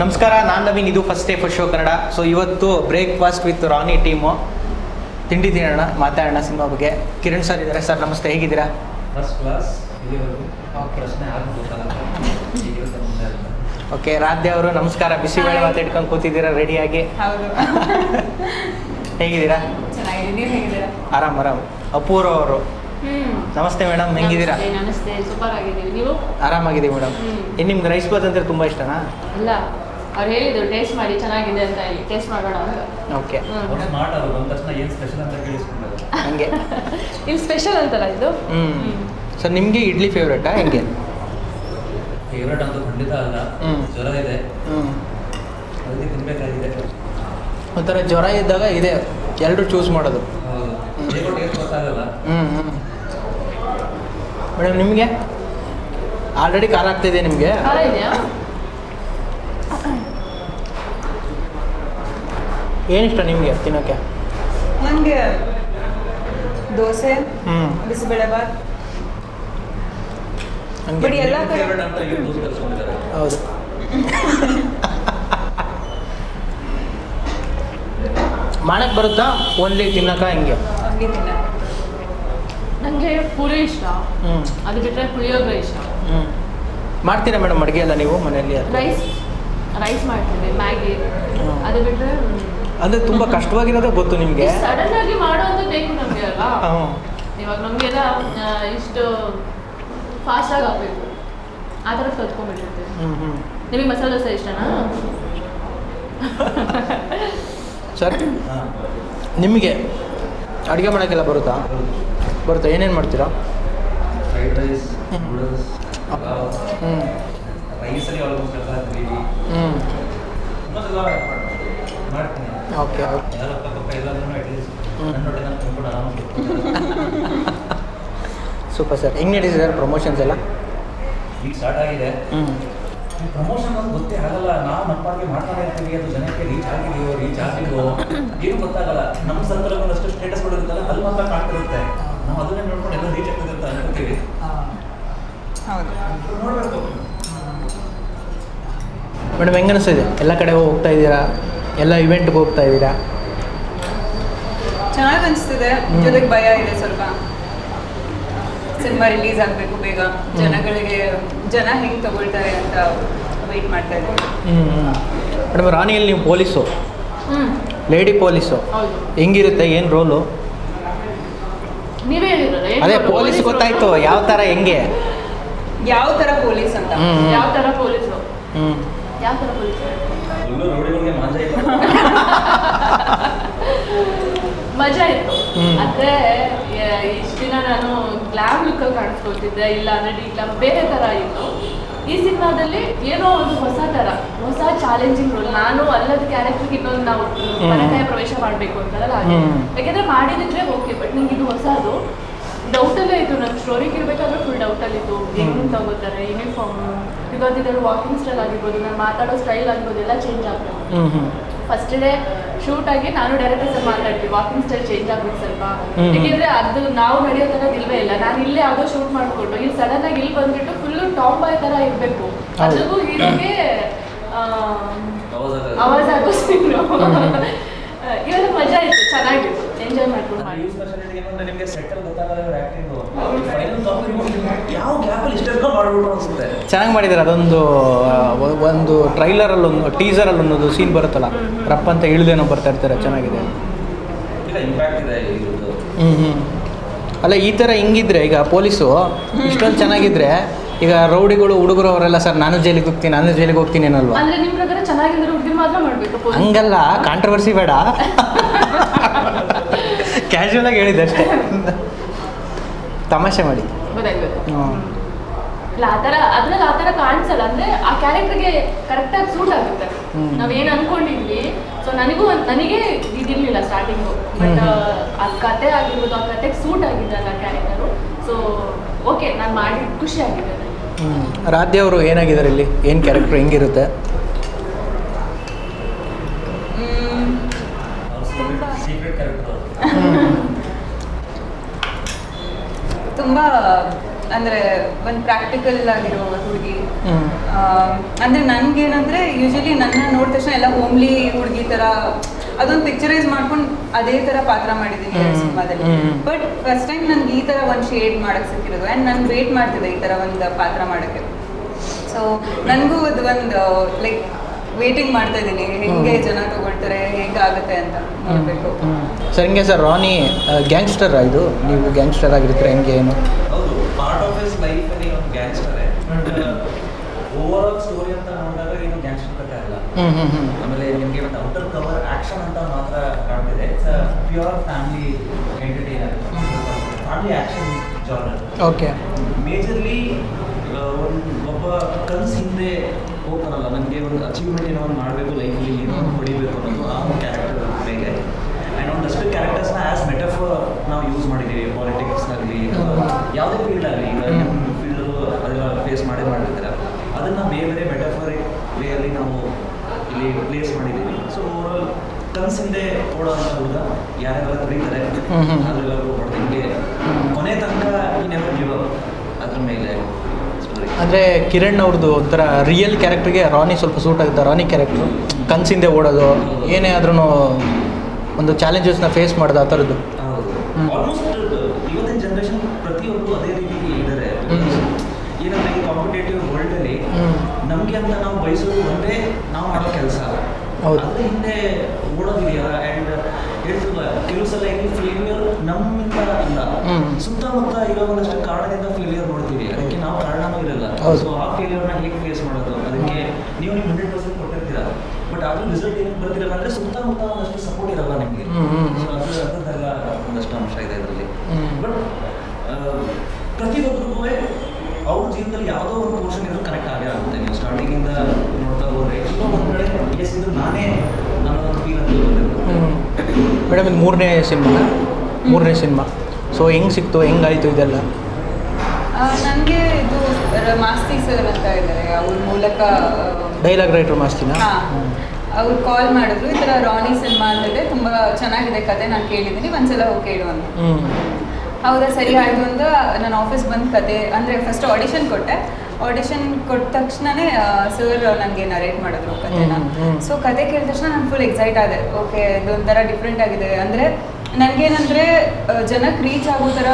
ನಮಸ್ಕಾರ ನಾನು ನವೀನ್ ಇದು first day first show Kannada. So ಇವತ್ತು ಬ್ರೇಕ್ಫಾಸ್ಟ್ ವಿತ್ ರಾನಿ ಟೀಮು ತಿಂಡಿ ತಿನ್ನೋಣ ಮಾತಾಡೋಣ ಸಿನಿಮಾ ಬಗ್ಗೆ. ಕಿರಣ್ ಸರ್ ಇದ್ದಾರೆ ಸರ್ ನಮಸ್ತೆ. ಹೇಗಿದ್ದೀರಾ? ಫಸ್ಟ್ ಕ್ಲಾಸ್ ಇಲ್ಲಿವರೆಗೂ ಪ್ರಶ್ನೆ ಆದ್ರೂ ಗೊತ್ತಾಗಲ್ಲ ಮುಂದೆ ಓಕೆ ರಾಧ್ಯ ಅವರು ನಮಸ್ಕಾರ. ಬಿಸಿಬೇಳೆ Hi. ಇಟ್ಕೊಂಡು ಕೂತಿದ್ದೀರಾ ರೆಡಿಯಾಗಿ? ಹೌದು. ಹೇಗಿದ್ದೀರಾ? ಆರಾಮ್ ಆರಾಮ್. ಅಪೂರ್ವ ಅವರು. ಹ್ಮ್. ನಮಸ್ತೆ ಮೇಡಮ್ ಹೆಂಗಿದ್ದೀರಾ? ನಮಸ್ತೆ, ನಮಸ್ತೆ. ಸೂಪರ್ ಆಗಿದ್ದೀವಿ ನೀವು? ಆರಾಮಾಗಿದ್ದೀವಿ ಮೇಡಮ್. ಇನ್ನು ಏನು ನಿಮ್ಗೆ ರೈಸ್ ಬಾತ್ ಅಂದ್ರೆ ತುಂಬ ಇಷ್ಟನಾ? ಅವ್ರು ಹೇಳಿದ್ರು ಟೇಸ್ಟ್ ಮಾಡಿ ಚೆನ್ನಾಗಿದೆ ಅಂತ ಹೇಳಿ ಟೇಸ್ಟ್ ಮಾಡೋಣ ಅಂತ. ಓಕೆ ಅವ್ರು ಸ್ಮಾರ್ಟ್ ಒಂದು ಬಂದ ತಕ್ಷಣ ಏನು ಸ್ಪೆಷಲ್ ಅಂತ ಕೇಳಿಸ್ಕೊಂಡಾರೆ ಹಂಗೆ. ಇಲ್ಲಿ ಸ್ಪೆಷಲ್ ಅಂತಲ್ಲ ಇದು? ಹ್ಞೂ ಸೊ ನಿಮಗೆ ಇಡ್ಲಿ ಫೇವ್ರೇಟಾ ಹೆಂಗೆ? ಫೇವ್ರೇಟ್ ಅಂತ ಖಂಡಿತ ಅಲ್ಲ. ಜ್ವರ ಇದೆ. ಹ್ಞೂ ಅದಕ್ಕೆ ತಿನ್ಬೇಕಾಗಿದೆ. ಒಂಥರ ಜ್ವರ ಇದ್ದಾಗ ಇದೆ. ಎಲ್ಲರೂ ಚೂಸ್ ಮಾಡೋದು. ಹ್ಞೂ ಹ್ಞೂ ಮೇಡಮ್ ನಿಮಗೆ? ಆಲ್ರೆಡಿ ಖಾರ ಆಗ್ತಿದೆ ನಿಮಗೆ? ಖಾರ ಇದೆಯಾ? ಏನಿಷ್ಟ ನಿಮಗೆ ತಿನ್ನೋಕ್ಕೆ ನನಗೆ ದೋಸೆ ಹ್ಞೂ ಬಿಸಿಬೇಳೆಬಾತ್ ಎಲ್ಲ ಕಡೆ ಹೌದು. ಮಾಡಕ್ಕೆ ಬರುತ್ತಾ? ಓನ್ಲಿ ತಿನ್ನಕ ಹಿಂಗೆ? ಹಂಗೆ ತಿನ್ನ. ನನಗೆ ಪುರಿ ಇಷ್ಟ. ಹ್ಞೂ ಅದು ಬಿಟ್ಟರೆ ಪುಳಿಯೋಗರೆ ಇಷ್ಟ. ಹ್ಞೂ ಮಾಡ್ತೀರಾ ಮೇಡಮ್ ಅಡುಗೆ ಎಲ್ಲ ನೀವು ಮನೆಯಲ್ಲಿ ರೈಸ್ ರೈಸ್ ಮಾಡ್ತೀವಿ ಮ್ಯಾಗಿ. ಅದು ಬಿಟ್ಟರೆ ಅಂದರೆ ತುಂಬ ಕಷ್ಟವಾಗಿರೋದೇ ಗೊತ್ತು ನಿಮಗೆ? ಸಡನ್ ಆಗಿ ಮಾಡೋದು ಬೇಕು ನಮಗೆ ಅಲ್ವಾ? ಹ್ಞೂ ಇವಾಗ ನಮಗೆಲ್ಲ ಇಷ್ಟು ಆಗಿ ಆಗಬೇಕು. ಆ ಥರ ಕಲ್ತ್ಕೊಂಡ್ಬಿಟ್ಟಿರ್ತೀವಿ. ಹ್ಞೂ ಹ್ಞೂ ನಿಮಗೆ ಮಸಾಲೆ ದೋಸೆ ಇಷ್ಟನಾ? ಸರ್ ಹಾಂ ನಿಮಗೆ ಅಡುಗೆ ಮಾಡೋಕ್ಕೆಲ್ಲ ಬರುತ್ತಾ? ಬರುತ್ತಾ? ಏನೇನು ಮಾಡ್ತೀರಾ? Fried rice. ನೂಡಲ್ಸ್ ಹ್ಞೂ ರೈಸಲ್ಲಿ ಆಲ್ಮೋಸ್ಟ್ ಎಲ್ಲ ಗ್ರೇವಿ ಹ್ಞೂ ಮಾಡ್ತೀನಿ. ಓಕೆ ಸೂಪರ್ ಸರ್ ಹೆಂಗೆ ನಡೀತಿದೆ ಸರ್ ಪ್ರಮೋಷನ್ಸ್ ಎಲ್ಲ? ಈಗ ಸ್ಟಾರ್ಟ್ ಆಗಿದೆ. ಹ್ಞೂ ಪ್ರಮೋಷನ್ ಅಂತ ಗೊತ್ತೇ ಆಗಲ್ಲ. ನಾವು ನಮ್ಮ ಪಾಡಿಗೆ ಮಾಡ್ತಾನೆ ಇರ್ತೀವಿ ಅದು ಜನಕ್ಕೆ ರೀಚ್ ಆಗಿದೆಯೋ ರೀಚ್ ಆಗಿಲ್ವೋ ಏನು ಗೊತ್ತಾಗಲ್ಲ. ನಮ್ಮ ಸರ್ಕಲ್ ಒಂದಷ್ಟು ಸ್ಟೇಟಸ್ ಕೊಡಿರುತ್ತಲ್ಲ ಅಲ್ಲಿ ಮಾತ್ರ ಕಾಣ್ತಿರುತ್ತೆ. ನಾವು ಅದನ್ನೇ ನೋಡ್ಕೊಂಡು ಎಲ್ಲ ರೀಚ್ ಆಗ್ತದೆ ಅಂತ ಅನ್ಕೋತೀವಿ. ನೋಡಬೇಕು. ಮೇಡಮ್ ಹೆಂಗೆ ಅನಿಸ್ತಿದೆ? ಎಲ್ಲ ಕಡೆ ಹೋಗ್ತಾ ಇದ್ದೀರಾ? ಎಲ್ಲ ಇವೆಂಟ್ಗೆ ಹೋಗ್ತಾ ಇದ್ದೀರಾ? ಚೆನ್ನಾಗಿ ಅನಿಸ್ತಿದೆ. ಜೊತೆಗೆ ಭಯ ಇದೆ ಸ್ವಲ್ಪ. ಸಿನಿಮಾ ರಿಲೀಸ್ ಆಗಬೇಕು ಬೇಗ. ಜನಗಳಿಗೆ ಜನ ಹೆಂಗೆ ತಗೊಳ್ತಾರೆ ಅಂತ ವೆಯ್ಟ್ ಮಾಡ್ತಾ ಹ್ಞೂ ಮೇಡಮ್ ರಾಣಿಯಲ್ಲಿ ನೀವು ಪೊಲೀಸು. Lady police. ಹೆಂಗಿರುತ್ತೆ ಏನು ರೋಲು ನೀವೇ ಹೇಳಿದ್ರಲ್ಲ ಏನ್ ಅದೇ ಪೊಲೀಸ್ ಗೊತ್ತಾಯ್ತು ಯಾವ ಥರ ಹೆಂಗೆ? ಯಾವ ಥರ ಪೊಲೀಸ್ ಅಂತ? ಯಾವ ಥರ ಪೊಲೀಸ್? ಯಾವ ಥರ ರೌಡಿಗಳಿಗೆ ಮಾಂಜ ಇತ್ತು. ಅಂದ್ರೆ ಇಷ್ಟು ದಿನ ನಾನು ಗ್ಲಾಮ್ ಲುಕ್ ಕಾಣಿಸ್ಕೊಳ್ತಿದ್ದೆ ಇಲ್ಲ ಅಂದ್ರೆ ಡಿ ಗ್ಲಾಮ್ ಬೇರೆ ತರ ಇತ್ತು. ಈ ಸಿನಿಮಾದಲ್ಲಿ ಏನೋ ಒಂದು ಹೊಸ ತರ ಹೊಸ ಚಾಲೆಂಜಿಂಗ್ ರೋಲ್ ನಾನು ಅಲ್ಲದ ಕ್ಯಾರೆಕ್ಟರ್ ಇನ್ನೊಂದು ನಾವು ಪರಕಾಯ ಪ್ರವೇಶ ಮಾಡಬೇಕು ಅಂತಾರಲ್ಲ ಹಾಗೆ. ಯಾಕಂದ್ರೆ ಮಾಡಿದ್ರೆ ಓಕೆ ಬಟ್ ನಂಗೆ ಇದು ಹೊಸದು. ಡೌಟ್ ಅಲ್ಲೇ ಇತ್ತು ನನ್ನ ಸ್ಟೋರಿಗೆ ಇರಬೇಕಾದ್ರೆ ಫುಲ್ ಡೌಟಲ್ಲಿತ್ತು ಏನು ತಗೋತಾರೆ ಯೂನಿಫಾರ್ಮ್ ಬಿಕಾಸ್ ಇದರಲ್ಲಿ ವಾಕಿಂಗ್ ಸ್ಟೈಲ್ ಆಗಿರ್ಬೋದು ನಾನು ಮಾತಾಡೋ ಸ್ಟೈಲ್ ಆಗಿರ್ಬೋದು ಎಲ್ಲ ಚೇಂಜ್ ಆಗ್ತದೆ ಫಸ್ಟ್ ಡೇ ಶೂಟ್ ಆಗಿ ನಾನು ಡೈರೆಕ್ಟರ್ ಸರ್ ಮಾತಾಡ್ತೀವಿ ವಾಕಿಂಗ್ ಸ್ಟೈಲ್ ಚೇಂಜ್ ಆಗ್ಬೇಕು ಸ್ವಲ್ಪ. ಯಾಕೆಂದ್ರೆ ಅದು ನಾವು ನಡೆಯೋ ತರ ಇಲ್ವೇ ಇಲ್ಲ. ನಾನು ಇಲ್ಲೇ ಯಾವುದೋ ಶೂಟ್ ಮಾಡ್ಕೊಂಡು ಇಲ್ಲಿ ಸಡನ್ ಆಗಿ ಇಲ್ಲಿ ಬಂದ್ಬಿಟ್ಟು ಫುಲ್ ಟಾಪ್ ಬಾಯ್ ತರ ಇರಬೇಕು. ಅದಕ್ಕೂ ಹೀರೋಗೆ ಅವಾಜ್ ಆಗೋ. ಇವೆಲ್ಲ ಮಜಾ ಇತ್ತು ಚೆನ್ನಾಗಿತ್ತು. ಎಂಜಾಯ್ ಮಾಡ್ಕೊಂಡು ಅಂದ್ರೆ ಮಾಡಿ ಈ ಸ್ಪೆಷಾಲಿಟಿ ಏನಂದ್ರೆ ನಿಮಗೆ ಸೆಟ್ಟಲ್ ಗೊತ್ತಾಗಲ್ಲ ಇವ್ರ ಆಕ್ಟಿಂಗ್ ಫೈನಲ್ ಕಾಪಿ ಯಾವ ಗ್ಯಾಪಲ್ಲಿ ಇಷ್ಟೆಲ್ಲ ಮಾಡ್ಬಿಟ್ಟು ಅನ್ಸುತ್ತೆ ಚೆನ್ನಾಗಿ ಮಾಡಿದ್ದಾರೆ ಅದೊಂದು ಒಂದು ಟ್ರೈಲರಲ್ಲಿ ಒಂದು ಟೀಸರಲ್ಲಿ ಒಂದು ಸೀನ್ ಬರುತ್ತಲ್ಲ? ರಪ್ಪ ಅಂತ ಇಳಿದೇನೋ ಬರ್ತಾ ಇರ್ತಾರೆ ಚೆನ್ನಾಗಿದೆ. ಇಲ್ಲ ಇಂಪ್ಯಾಕ್ಟ್ ಇದೆ ಇವ್ರದ್ದು ಹ್ಞೂ ಹ್ಞೂ ಅಲ್ಲ ಈ ಥರ ಹಿಂಗಿದ್ರೆ ಈಗ ಪೊಲೀಸು ಇಷ್ಟೊಂದು ಚೆನ್ನಾಗಿದ್ರೆ ಈಗ ರೌಡಿಗಳು ಹುಡುಗರು ಅವರೆಲ್ಲ ಸರ್ ನಾನು ಜೈಲಿಗೆ ಹೋಗ್ತೀನಿ ನಾನು ಜೈಲಿಗೆ ಹೋಗ್ತೀನಿ ಏನಲ್ವಾ? ಹಂಗಲ್ಲ ಕಾಂಟ್ರವರ್ಸಿ ಬೇಡ. ಕ್ಯಾಶುವಲ್ ಆಗಿ ಹೇಳಿದ್ದೆ ಅಷ್ಟೇ. ತಮಾಷೆ ಮಾಡಿ. ಹ್ಞೂ ಇಲ್ಲ ಆ ಥರ ಅದ್ರಲ್ಲಿ ಆ ಥರ ಕಾಣಿಸಲ್ಲ. ಅಂದ್ರೆ ಆ ಕ್ಯಾರೆಕ್ಟರ್ಗೆ ಕರೆಕ್ಟಾಗಿ ಸೂಟ್ ಆಗುತ್ತೆ. ನಾವೇನು ಅನ್ಕೊಂಡಿದ್ವಿ ಸೊ ನನಗೂ ನನಗೆ ಇದಿರ್ಲಿಲ್ಲ ಸ್ಟಾರ್ಟಿಂಗು ಬಟ್ ಆ ಕತೆ ಆಗಿರ್ಬೋದು ಆ ಕತೆಗೆ ಸೂಟ್ ಆಗಿದ್ದಲ್ಲ ಕ್ಯಾರೆಕ್ಟರು ಸೊ ಓಕೆ ನಾನು ಮಾಡಿ ಖುಷಿ ಆಗಿದೆ. ರಾಧ್ಯ ಅವರು ಏನಾಗಿದ್ದಾರೆ ಇಲ್ಲಿ? ಏನು ಕ್ಯಾರೆಕ್ಟರ್ ಹೆಂಗಿರುತ್ತೆ? ತುಂಬ ಅಂದರೆ ಒಂದು ಪ್ರಾಕ್ಟಿಕಲ್ ಆಗಿರೋ ಹುಡುಗಿ. ಅಂದ್ರೆ ನನ್ಗೆ ಏನಂದ್ರೆ ಯೂಶಲಿ ನನ್ನ ನೋಡಿದ ತಕ್ಷಣ ಎಲ್ಲ ಹೋಮ್ಲಿ ಹುಡುಗಿ ತರ ಅದೊಂದು ಪಿಕ್ಚರೈಸ್ ಮಾಡ್ಕೊಂಡು ಅದೇ ತರ ಪಾತ್ರ ಮಾಡಿದ್ದೀನಿ ಸಿನಿಮಾದಲ್ಲಿ. ಬಟ್ ಫಸ್ಟ್ ಟೈಮ್ ನನ್ಗೆ ಈ ತರ ಒಂದು ಶೇಡ್ ಮಾಡಕ್ ಸಿಕ್ಕಿರೋದು. ಅಂಡ್ ನಾನು ವೇಟ್ ಮಾಡ್ತಿದ್ದೆ ಈ ತರ ಒಂದು ಪಾತ್ರ ಮಾಡಕ್ಕೆ. ಸೊ ನನಗೂ ಅದು ಒಂದು ಲೈಕ್ ವೇಟಿಂಗ್ ಮಾಡ್ತಾ ಇದ್ದೀನಿ. ಹೆಂಗೆ ಜನ ತಗೊಳ್ತಾರೆ ಹೇಗಾಗುತ್ತೆ ಅಂತ ನೋಡಬೇಕು. ಸರ್ ಹಿಂಗೆ ಸರ್ ರಾನಿ ಗ್ಯಾಂಗ್ಸ್ಟರ್ ಇದು? ನೀವು ಗ್ಯಾಂಗ್ಸ್ಟರ್ ಆಗಿರ್ತೀರ ಹೆಂಗೆ ಏನು? ಆಫ್ ಹಿಸ್ ಲೈಫ್ ಅಲ್ಲಿ ಒಂದು ಗ್ಯಾಂಗ್ಸ್ಟರೇ ಓವರ್ ಆಲ್ ಸ್ಟೋರಿ ಅಂತ ನೋಡಿದಾಗ ಇದು ಗ್ಯಾಂಗ್ಸ್ಟರ್ ಕಥೆ ಅಲ್ಲ. ಆಮೇಲೆ ನಿಮಗೆ ಒಂದು ಔಟರ್ ಕವರ್ ಆಕ್ಷನ್ ಅಂತ ಮಾತ್ರ ಕಾಣ್ತಿದೆ. It's pure family entertainer family action genre okay majorly ಒಬ್ಬ ಕನ್ಸ್ ಹಿಂದೆ ಹೋಗ್ತಾರಲ್ಲ ನನಗೆ ಒಂದು ಅಚೀವ್ಮೆಂಟ್ ಏನೋ ಒಂದು ಮಾಡಬೇಕು ಲೈಫಲ್ಲಿ ಏನೋ ಹೊಡಿಬೇಕು ಅನ್ನೋದು ಆ ಒಂದು ಕ್ಯಾರೆಕ್ಟರ್ ಮೇಲೆ. ಆ್ಯಂಡ್ ಒಂದಷ್ಟು ಕ್ಯಾರೆಕ್ಟರ್ಸ್ನ ಆ್ಯಸ್ ಮೆಟಫರ್ ನಾವು ಯೂಸ್ ಮಾಡಿದ್ದೀವಿ ಪಾಲಿಟಿಕ್ಸ್ ಆಗಲಿ ಯಾವುದೇ ಫೀಲ್ಡ್ ಆಗಲಿ ಈಗ ಫೀಲ್ಡು ಅದೆಲ್ಲ ಫೇಸ್ ಮಾಡೇ ಮಾಡಿರ್ತಾರೆ ಅದನ್ನು ಬೇರೆ ಬೇರೆ ವೇ ವೇಯಲ್ಲಿ ನಾವು ಇಲ್ಲಿ ಪ್ಲೇಸ್ ಮಾಡಿದ್ದೀವಿ. ಸೊ ಓವರಾಲ್ ಕನಸಿಂದೆ ಹುಡುಗ ಅಂತ ಹುಡುಗ ಯಾರೆಲ್ಲ. ಅದೆಲ್ಲರೂ ಹೊಡೆದು ಹಿಂಗೆ ಕೊನೆ ತನಕ ಈ ನೆವರ್ ಗಿವ್ ಅಪ್ ಅದ್ರ ಮೇಲೆ ಅಂದ್ರೆ ಕಿರಣ್ ಅವ್ರದ್ದು ಒಂಥರ ರಿಯಲ್ ಕ್ಯಾರೆಕ್ಟ್ರಿಗೆ ರಾನಿ ಸ್ವಲ್ಪ ಸೂಟ್ ಆಗುತ್ತೆ ರಾನಿ ಕ್ಯಾರೆಕ್ಟ್ರು ಕನಸಿಂದೆ ಓಡೋದು ಏನೇ ಆದ್ರೂ ಒಂದು ಚಾಲೆಂಜಸ್ನ ಫೇಸ್ ಮಾಡೋದು ಆ ಥರದ್ದು. ಆಲ್ಮೋಸ್ಟ್ ಇವತ್ತಿನ ಜನರೇಷನ್ ಪ್ರತಿಯೊಬ್ಬರು ಅದೇ ರೀತಿ ಇದ್ದಾರೆ. ಏನಂದ್ರೆ ಈ ಕಾಂಪಿಟೇಟಿವ್ ವರ್ಲ್ಡ್ ಅಲ್ಲಿ ನಮ್ಗೆ ಅಂತ ನಾವು ಬಯಸೋದು ಒಂದೇ ನಾವು ಮಾಡೋ ಕೆಲಸ. ಅದ್ರ ಹಿಂದೆ ಓಡೋದಿದೆಯಲ್ಲ ಅಂಡ್ ಹೇಳ್ತಿಲ್ವ ಕೆಲವು ಸಲ ಏನು ಫೇಲ್ಯೂರ್ ನಮ್ಮಿಂದ ಅಲ್ಲ. ಸುತ್ತಮುತ್ತ ಇರೋ ಒಂದಷ್ಟು ಕಾರಣದಿಂದ ಫೇಲ್ಯೂರ್ ನೋಡ್ತೀವಿ. ಅದಕ್ಕೆ ನಾವು ಕಾರಣನೂ ಇರಲ್ಲ. ಸೊ ಆ ಫೇಲ್ಯೂರ್ನ ಹೇಗೆ ಫೇಸ್ ಮಾಡೋದು? ಅದಕ್ಕೆ ನೀವು ನಿಮ್ಗೆ ಹಂಡ್ರೆಡ್ ಪರ್ಸೆಂಟ್ ಕೊಟ್ಟಿರ್ತೀರ? ಬಟ್ ಆದ್ರೂ ರಿಸಲ್ಟ್ ಏನಕ್ಕೆ ಬರ್ತಿರಲ್ಲ ಅಂದ್ರೆ ಸುತ್ತಮುತ್ತ ಒಂದಷ್ಟು ಸಪೋರ್ಟ್ ಇರಲ್ಲ ನಿಮಗೆ ಹ್ಮ್, ಹ್ಮ್, ಹ್ಮ್. ಸೊ ಅದು ಅದರದ್ದೆಲ್ಲ ಒಂದಷ್ಟು ಅಂಶ ಇದೆ ಇದರಲ್ಲಿ ಹ್ಮ್. ಬಟ್ ಪ್ರತಿಯೊಬ್ಬರಿಗೂ ಅವ್ರ ಜೀವನದಲ್ಲಿ ಯಾವುದೋ ಒಂದು ಪೋರ್ಷನ್ ಇದ್ರೂ ಕನೆಕ್ಟ್ ಆಗೇ ಆಗುತ್ತೆ. ನೀವು ಸ್ಟಾರ್ಟಿಂಗಿಂದ ನೋಡ್ತಾ ಹೋದ್ರೆ ಎಲ್ಲೋ ಒಂದು ಕಡೆ ಎಸ್ ಇದು ನಾನೇ ಅನ್ನೋ ಒಂದು ಫೀಲ್ ಅಂತ ಮೇಡಮ್ ಇದು ಮೂರನೇ ಸಿನಿಮಾ ಮೂರನೇ ಸಿನಿಮಾ ಸೊ ಹೆಂಗೆ ಸಿಕ್ತು? ಹೆಂಗಾಯಿತು ಇದೆಲ್ಲ? ನನಗೆ ಇದು ರ- ಮಾಸ್ತಿ ಸರ್ ಅಂತ ಇದ್ದಾರೆ. ಅವ್ರ ಮೂಲಕ ಡೈಲಾಗ್ ರೈಟರ್ ಮಾಸ್ತಿನ? ಅವ್ರು ಕಾಲ್ ಮಾಡಿದ್ರು. ಈ ಥರ ರಾಣಿ ಸಿನಿಮಾ ಅಂತಂದರೆ ತುಂಬ ಚೆನ್ನಾಗಿದೆ ಕತೆ. ನಾನು ಕೇಳಿದ್ದೀನಿ. ಒಂದ್ಸಲ ಹೋಗಿ ಕೇಳು ಅಂತ. ಹ್ಞೂ ಹೌದಾ ಸರಿ ಆಯಿತು ಅಂತ ನಾನು ಆಫೀಸ್ ಬಂದು ಕತೆ ಅಂದರೆ ಫಸ್ಟ್ ಆಡಿಷನ್ ಕೊಟ್ಟೆ. ಆಡಿಷನ್ ಕೊಟ್ಟ ತಕ್ಷಣನೇ ಸರ್ ನನಗೆ ನರೇಟ್ ಮಾಡಿದ್ರು ಹ್ಮ್. ಸೊ ಕತೆ ಕೇಳಿದ ತಕ್ಷಣ ನಾನು ಫುಲ್ ಎಕ್ಸೈಟ್ ಆದೆ. ಓಕೆ ಇದೊಂಥರ ಡಿಫ್ರೆಂಟ್ ಆಗಿದೆ. ಅಂದರೆ ನನಗೇನಂದರೆ ಜನಕ್ಕೆ ರೀಚ್ ಆಗೋ ಥರ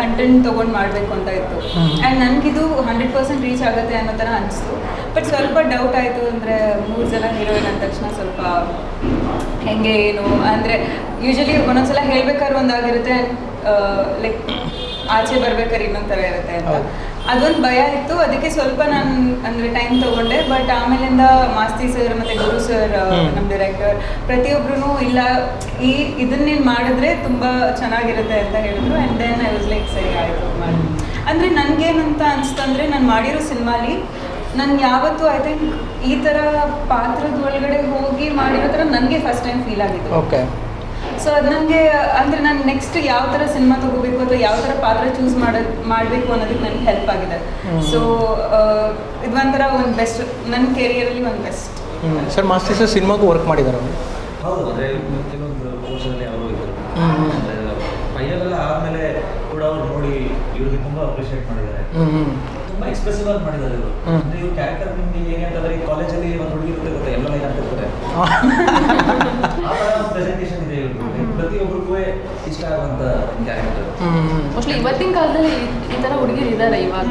ಕಂಟೆಂಟ್ ತೊಗೊಂಡು ಮಾಡಬೇಕು ಅಂತ ಇತ್ತು. ಆ್ಯಂಡ್ ನನಗಿದು ಹಂಡ್ರೆಡ್ ಪರ್ಸೆಂಟ್ ರೀಚ್ ಆಗುತ್ತೆ ಅನ್ನೋ ಥರ ಅನಿಸ್ತು. ಬಟ್ ಸ್ವಲ್ಪ ಡೌಟ್ ಆಯಿತು ಅಂದರೆ ಮೂರು ಜನ ಹೀರೋಯಿನ್ ಅಂದ ತಕ್ಷಣ ಸ್ವಲ್ಪ ಹೆಂಗೆ ಏನು ಅಂದರೆ ಯೂಶಲಿ ಒಂದೊಂದ್ಸಲ ಹೇಳ್ಬೇಕಾದ್ರೆ ಒಂದಾಗಿರುತ್ತೆ. ಲೈಕ್ ಆಚೆ ಬರ್ಬೇಕಾದ್ರೆ ಇನ್ನೊಂಥರ ಥರ ಇರುತ್ತೆ ಅಂತ. ಅದೊಂದು ಭಯ ಇತ್ತು. ಅದಕ್ಕೆ ಸ್ವಲ್ಪ ನಾನು ಅಂದ್ರೆ ಟೈಮ್ ತಗೊಂಡೆ. ಬಟ್ ಆಮೇಲಿಂದ ಮಾಸ್ತಿ ಸರ್ ಮತ್ತೆ ಗುರು ಸರ್ ನಮ್ ನಮ್ಮ ಡೈರೆಕ್ಟರ್ ಪ್ರತಿಯೊಬ್ಬರೂ ಇಲ್ಲ ಈ ಇದನ್ನ ನೀನು ಮಾಡಿದ್ರೆ ತುಂಬಾ ಚೆನ್ನಾಗಿರುತ್ತೆ ಅಂತ ಹೇಳಿದ್ರು. And then I was like ಸರಿ ಆಯ್ತು ಅಂದ್ರೆ ಅಂದರೆ ನನಗೇನಂತ ಅನಿಸ್ತಂದ್ರೆ ನಾನು ಮಾಡಿರೋ ಸಿನಿಮಾಲಿ ನನ್ ಯಾವತ್ತು ಐ ಥಿಂಕ್ ಈ ತರ ಪಾತ್ರದ ಒಳಗಡೆ ಹೋಗಿ ಮಾಡಿರೋ ಥರ ನನಗೆ ಫಸ್ಟ್ ಟೈಮ್ ಫೀಲ್ ಆಗಿತ್ತು ಓಕೆ ಸೊ ಅದು ನನಗೆ ಅಂದರೆ ನಾನು ನೆಕ್ಸ್ಟ್ ಯಾವ ಥರ ಸಿನಿಮಾ ತಗೋಬೇಕು ಅಥವಾ ಯಾವ ಥರ ಪಾತ್ರ ಚೂಸ್ ಮಾಡೋದು ಮಾಡಬೇಕು ಅನ್ನೋದಕ್ಕೆ ನನಗೆ ಹೆಲ್ಪ್ ಆಗಿದೆ. ಸೊ ಇದು ಒಂಥರ ಒಂದು ಬೆಸ್ಟ್ ನನ್ನ ಕೆರಿಯರಲ್ಲಿ ಒಂದು ಬೆಸ್ಟ್ ಸರ್ ಮಾಸ್ತಿ ಸರ್ ಸಿನಿಮಾಗೂ ವರ್ಕ್ ಮಾಡಿದ್ದಾರೆ ಅವರು? ಹೌದು ಅಂದರೆ ಕೆಲವೊಂದು ಕೋರ್ಸಲ್ಲಿ ಅವರು ಇದ್ದರು. ಫೈನಲ್ ಆದಮೇಲೆ ಕೂಡ ಅವ್ರು ನೋಡಿ ಇವ್ರಿಗೆ ತುಂಬ ಅಪ್ರಿಷಿಯೇಟ್ ಮಾಡಿದ್ದಾರೆ. ತುಂಬ ಎಕ್ಸ್ಪ್ರೆಸಿವ್ ಆಗಿ ಮಾಡಿದ್ದಾರೆ ಇವರು. ಅಂದ್ರೆ ಇವ್ರ ಕ್ಯಾರೆಕ್ಟರ್ ನಿಮ್ಗೆ ಹೇಗೆ ಅಂತಂದ್ರೆ ಈ ಕಾಲೇಜಲ್ಲಿ ಒಂದು ಹುಡುಗಿ ಇರುತ್ತೆ ಗೊತ್ತಾ ಎಲ್ಲ ಲೈನ್ ಆ ಒಂದು ಪ್ರೆಸೆಂಟೇಷನ್ ಇದೆ ಪ್ರತಿಯೊಬ್ಬರಿಗೂ ಇಷ್ಟ ಆಗುವಂತ ಕ್ಯಾರೆಕ್ಟರ್ ಮೋಸ್ಟ್ಲಿ ಇವತ್ತಿನ ಕಾಲದಲ್ಲಿ ಈ- ತರ ಹುಡುಗಿರು ಇದ್ದಾರೆ ಇವಾಗ.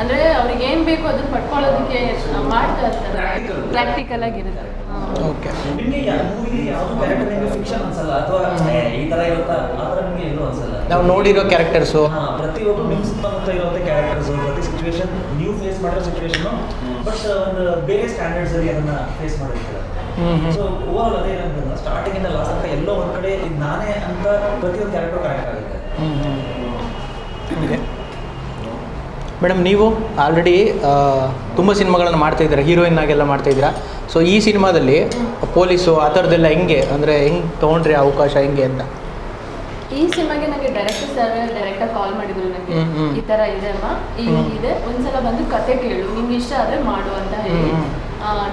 ಅಂದ್ರೆ ಅವ್ರಿಗೆ ಏನ್ ಬೇಕು ಅದನ್ನ ಪಡ್ಕೊಳ್ಳೋದಕ್ಕೆ ಮಾಡ್ತಾ ಇರ್ತಾರೆ. ಪ್ರಾಕ್ಟಿಕಲ್ ಆಗಿರುತ್ತೆ. ಓಕೆ ನಿಮಗೆ ಮೂವಿ ಯಾವುದು ಕ್ಯಾರೆಕ್ಟರ್ ನಿಮಗೆ ಫಿಕ್ಷನ್ ಅನ್ಸಲ್ಲ? ಅಥವಾ ಈ ತರ ಇರುತ್ತಾ? ಆ ತರ ನಿಮಗೆ ಎಲ್ಲೂ ಅನ್ಸಲ್ಲ? ನಾವು ನೋಡಿರೋ ಕ್ಯಾರೆಕ್ಟರ್ಸು ಹಾ, ಪ್ರತಿಯೊಬ್ಬರು ನಿಮ್ಮ ಸುತ್ತಮುತ್ತ ಇರುವಂಥ ಕ್ಯಾರೆಕ್ಟರ್ಸ್ ಸಿಚುವೇಶನ್ ನೀವು ಫೇಸ್ ಮಾಡಿರೋ ಸಿಚುವೇಶನ್ ಬಟ್ ಒಂದು ಬೇರೆ ಸ್ಟ್ಯಾಂಡರ್ಡ್ಸ್ ಅಲ್ಲಿ ಅದನ್ನ ಫೇಸ್ ಮಾಡಿರ್ತಾರೆ. ಸೊ ಓವರ್ ಆಲ್ ಅದೇ ಏನಂತ ಸ್ಟಾರ್ಟಿಂಗ್ ಇಂದ ಲಾಸ್ಟ್ ಅಂತ ಎಲ್ಲೋ ಒಂದ್ ಕಡೆ ಇದು ನಾನೇ ಅಂತ ಪ್ರತಿಯೊಂದು ಕ್ಯಾರೆಕ್ಟರ್ ಕನೆಕ್ಟ್ ಆಗುತ್ತೆ. ಮೇಡಮ್ ನೀವು ಆಲ್ರೆಡಿ ತುಂಬ ಸಿನಿಮಾಗಳನ್ನು ಮಾಡ್ತಾಯಿದ್ದೀರಾ ಹೀರೋಯಿನ್ ಆಗೆಲ್ಲ ಮಾಡ್ತಾಯಿದ್ದೀರಾ ಸೊ ಈ ಸಿನಿಮಾದಲ್ಲಿ ಪೊಲೀಸು ಆ ಥರದ್ದೆಲ್ಲ ಹೆಂಗೆ? ಅಂದರೆ ಹೆಂಗೆ ತೊಗೊಂಡ್ರಿ ಅವಕಾಶ ಹೆಂಗೆ ಅಂತ? ಈ ಸಿನಿಮಾಗೆ ನನಗೆ ಡೈರೆಕ್ಟರ್ ಸರ್ ಡೈರೆಕ್ಟಾಗಿ ಕಾಲ್ ಮಾಡಿದ್ರು ನನಗೆ. ಈ ತರ ಇದೆ ಅಮ್ಮ. ಈ ಇದೆ. ಒಂದ್ಸಲ ಬಂದು ಕತೆ ಕೇಳು. ನಿಮ್ಗೆ ಇಷ್ಟ ಆದ್ರೆ ಮಾಡು ಅಂತ ಹೇಳಿ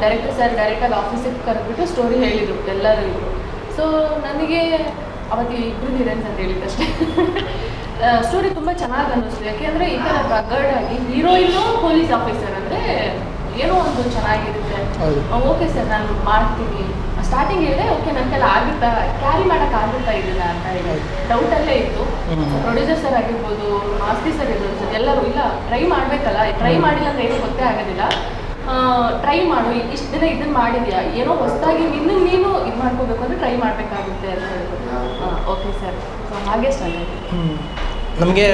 ಡೈರೆಕ್ಟರ್ ಸರ್ ಡೈರೆಕ್ಟಾಗಿ ಆಫೀಸಿಗೆ ಕರೆದ್ಬಿಟ್ಟು ಸ್ಟೋರಿ ಹೇಳಿದ್ರು ಎಲ್ಲರೂ ಸೊ ನನಗೆ ಅವತ್ತು ಇಬ್ರು ಹೀರೋಯಿನ್ಸ್ ಅಂತ ಹೇಳಿದ್ದಷ್ಟೇ ಸ್ಟೋರಿ ತುಂಬಾ ಚೆನ್ನಾಗಿ ಅನ್ನಿಸ್ತು. ಯಾಕೆಂದ್ರೆ ಈ ತರ ಪ್ರಗರ್ಡ್ ಆಗಿ ಹೀರೋಯಿನ್ನು ಪೊಲೀಸ್ ಆಫೀಸರ್ ಅಂದ್ರೆ ಏನೋ ಒಂದು ಚೆನ್ನಾಗಿರುತ್ತೆ. ಓಕೆ ಸರ್ ನಾನು ಮಾಡ್ತೀನಿ. ಸ್ಟಾರ್ಟಿಂಗ್ ಹೇಳಿದೆ ಓಕೆ ನನ್ನ ಕೈಲಿ ಆಗುತ್ತಾ? ಕ್ಯಾರಿ ಮಾಡಕ್ ಆಗುತ್ತಾ ಇದನ್ನ ಅಂತ ಹೇಳಿ. ಡೌಟ್ ಅಲ್ಲೇ ಇತ್ತು. ಪ್ರೊಡ್ಯೂಸರ್ ಸರ್ ಆಗಿರ್ಬೋದು ಮಾಸ್ತಿ ಸರ್ ಇರ್ಬೋದು ಸರ್ ಎಲ್ಲರೂ ಇಲ್ಲ ಟ್ರೈ ಮಾಡ್ಬೇಕಲ್ಲ. ಟ್ರೈ ಮಾಡಿಲ್ಲ ಅಂದ್ರೆ ಏನು ಗೊತ್ತೇ ಆಗೋದಿಲ್ಲ. ಟ್ರೈ ಮಾಡು ಇಷ್ಟು ದಿನ ಇದನ್ನ ಮಾಡಿದ್ಯಾ? ಏನೋ ಹೊಸದಾಗಿ ನಿನ್ನ ನೀನು ಇದು ಮಾಡ್ಕೋಬೇಕು ಅಂದ್ರೆ ಟ್ರೈ ಮಾಡಬೇಕಾಗುತ್ತೆ ಅಂತ ಓಕೆ ಸರ್ ಸೊ ಹಾಗೆ ಸ್ಟಾರ್ಟ್ ಆಗಿದೆ ನಮಗೆ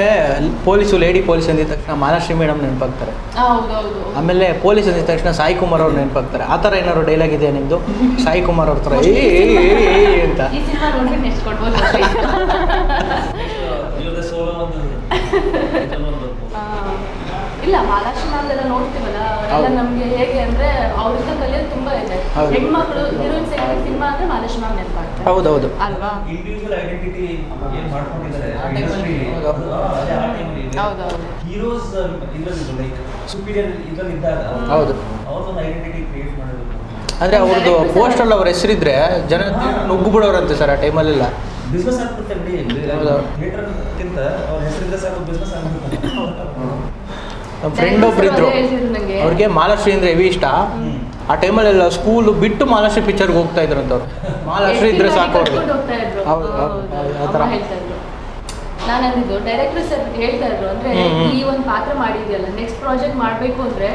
ಪೊಲೀಸು ಲೇಡಿ ಪೊಲೀಸ್ ಅಂದಿದ ತಕ್ಷಣ ಮಾನಶ್ರೀ ಮೇಡಮ್ ನೆನಪಾಗ್ತಾರೆ. ಹೌದು ಹೌದು ಆಮೇಲೆ ಪೊಲೀಸ್ ಅಂದಿದ ತಕ್ಷಣ ಸಾಯಿ ಕುಮಾರ್ ಅವ್ರು ನೆನಪಾಗ್ತಾರೆ. ಆ ಥರ ಏನಾದ್ರು ಡೈಲಾಗ್ ಇದೆಯಾ ನಿಮ್ಮದು ಸಾಯಿ ಕುಮಾರ್ ಅವ್ರ ಥರ ಏ ಅಂತ ಈ ಸಿನಿಮಾ ನೋಡ್ಬಿಟ್ಟು ನೆಕ್ಸ್ಟ್ ಕೊಡ್ಬೋದು ಇಲ್ಲದೆ ಸೋಲೋ ಒಂದು ಇದೆಲ್ಲ ಒಂದು ಆ, ಇಲ್ಲ ಮಹಾಲಕ್ಷ್ಮಿ ಮ್ಯಾಮ್ದೆಲ್ಲ ನೋಡ್ತೀವಲ್ಲ ಅವರೆಲ್ಲ ಹೌದು. ನಮಗೆ ಹೇಗೆ ಅಂದ್ರೆ ಅವ್ರಿಂದ ಕಲಿಯೋದು ತುಂಬಾ ಇದೆ. ಹೌದು. ಹೆಣ್ಮಕ್ಳು ಹೀರೋಯಿನ್ಸ್ ಸಿನಿಮಾ ಅಂದ್ರೆ ಮ್ಯಾಮ್ ನೆನಪಾಗ್ತಾರೆ. ಹೌದೌದು. ಅಲ್ವಾ? ಇಂಡಿವಿಜುವಲ್ ಐಡೆಂಟಿಟಿ ಏನ್ ಮಾಡ್ಕೊಂಡಿದ್ದಾರೆ ಅಲ್ಲಿ? ಹೌದು. ಹೌದೌದು. ಹೀರೋಸ್ ಇದ್ರಲ್ಲಿ ಲೈಕ್ ಸುಪೀರಿಯರ್ ಇದ್ರಲ್ಲಿ ಇದ್ದಾಗ ಹೌದು. ಅವ್ರದ್ದೊಂದು ಐಡೆಂಟಿಟಿ ಕ್ರಿಯೇಟ್ ಮಾಡೋದು ಅಂದ್ರೆ ಅವ್ರದ್ದು ಪೋಸ್ಟಲ್ಲಿ ಅವ್ರ ಹೆಸರಿದ್ರೆ ಜನ ನುಗ್ಗು ಬಿಡೋರಂತೆ ಸರ್ ಆ ಟೈಮಲ್ಲೆಲ್ಲ ಬಿಸ್ನೆಸ್ ಆಗ್ಬಿಡ್ತಾರೆ ಬಿಡಿ. ಹೌದು. ಅವ್ರ ಹೆಸರಿಂದ ಸಾಕು ಬಿಸ್ನೆಸ್ ಆಗ್ಬಿಡುತ್ತೆ. ನಮ್ಮ ಫ್ರೆಂಡ್ ಒಬ್ರು ಇದ್ರು. ಅವ್ರಿಗೆ ಮಹಾಲಕ್ಷ್ಮಿ ಅಂದ್ರೆ ಹೆವಿ ಇಷ್ಟ ಆ ಟೈಮಲ್ಲೆಲ್ಲ ಸ್ಕೂಲು ಬಿಟ್ಟು ಮಹಾಲಕ್ಷ್ಮಿ ಪಿಕ್ಚರ್ಗೆ ಹೋಗ್ತಾ ಇದ್ರಂತವ್ರು ಮಹಾಲಕ್ಷ್ಮಿ ಇದ್ರೆ ಸಾಕು ಅವ್ರಿಗೆ ಇದ್ರು. ಹೌದು, ಆ ಥರ. ಇದ್ರು. ನಾನು ಅಂದಿದ್ದು ಡೈರೆಕ್ಟರ್ ಸರ್ ಹೇಳ್ತಾ ಇದ್ರು ಅಂದ್ರೆ. ಈ ಒಂದು ಪಾತ್ರ ಮಾಡಿದ್ಯಲ್ಲ ನೆಕ್ಸ್ಟ್ ಪ್ರಾಜೆಕ್ಟ್ ಮಾಡ್ಬೇಕು ಅಂದ್ರೆ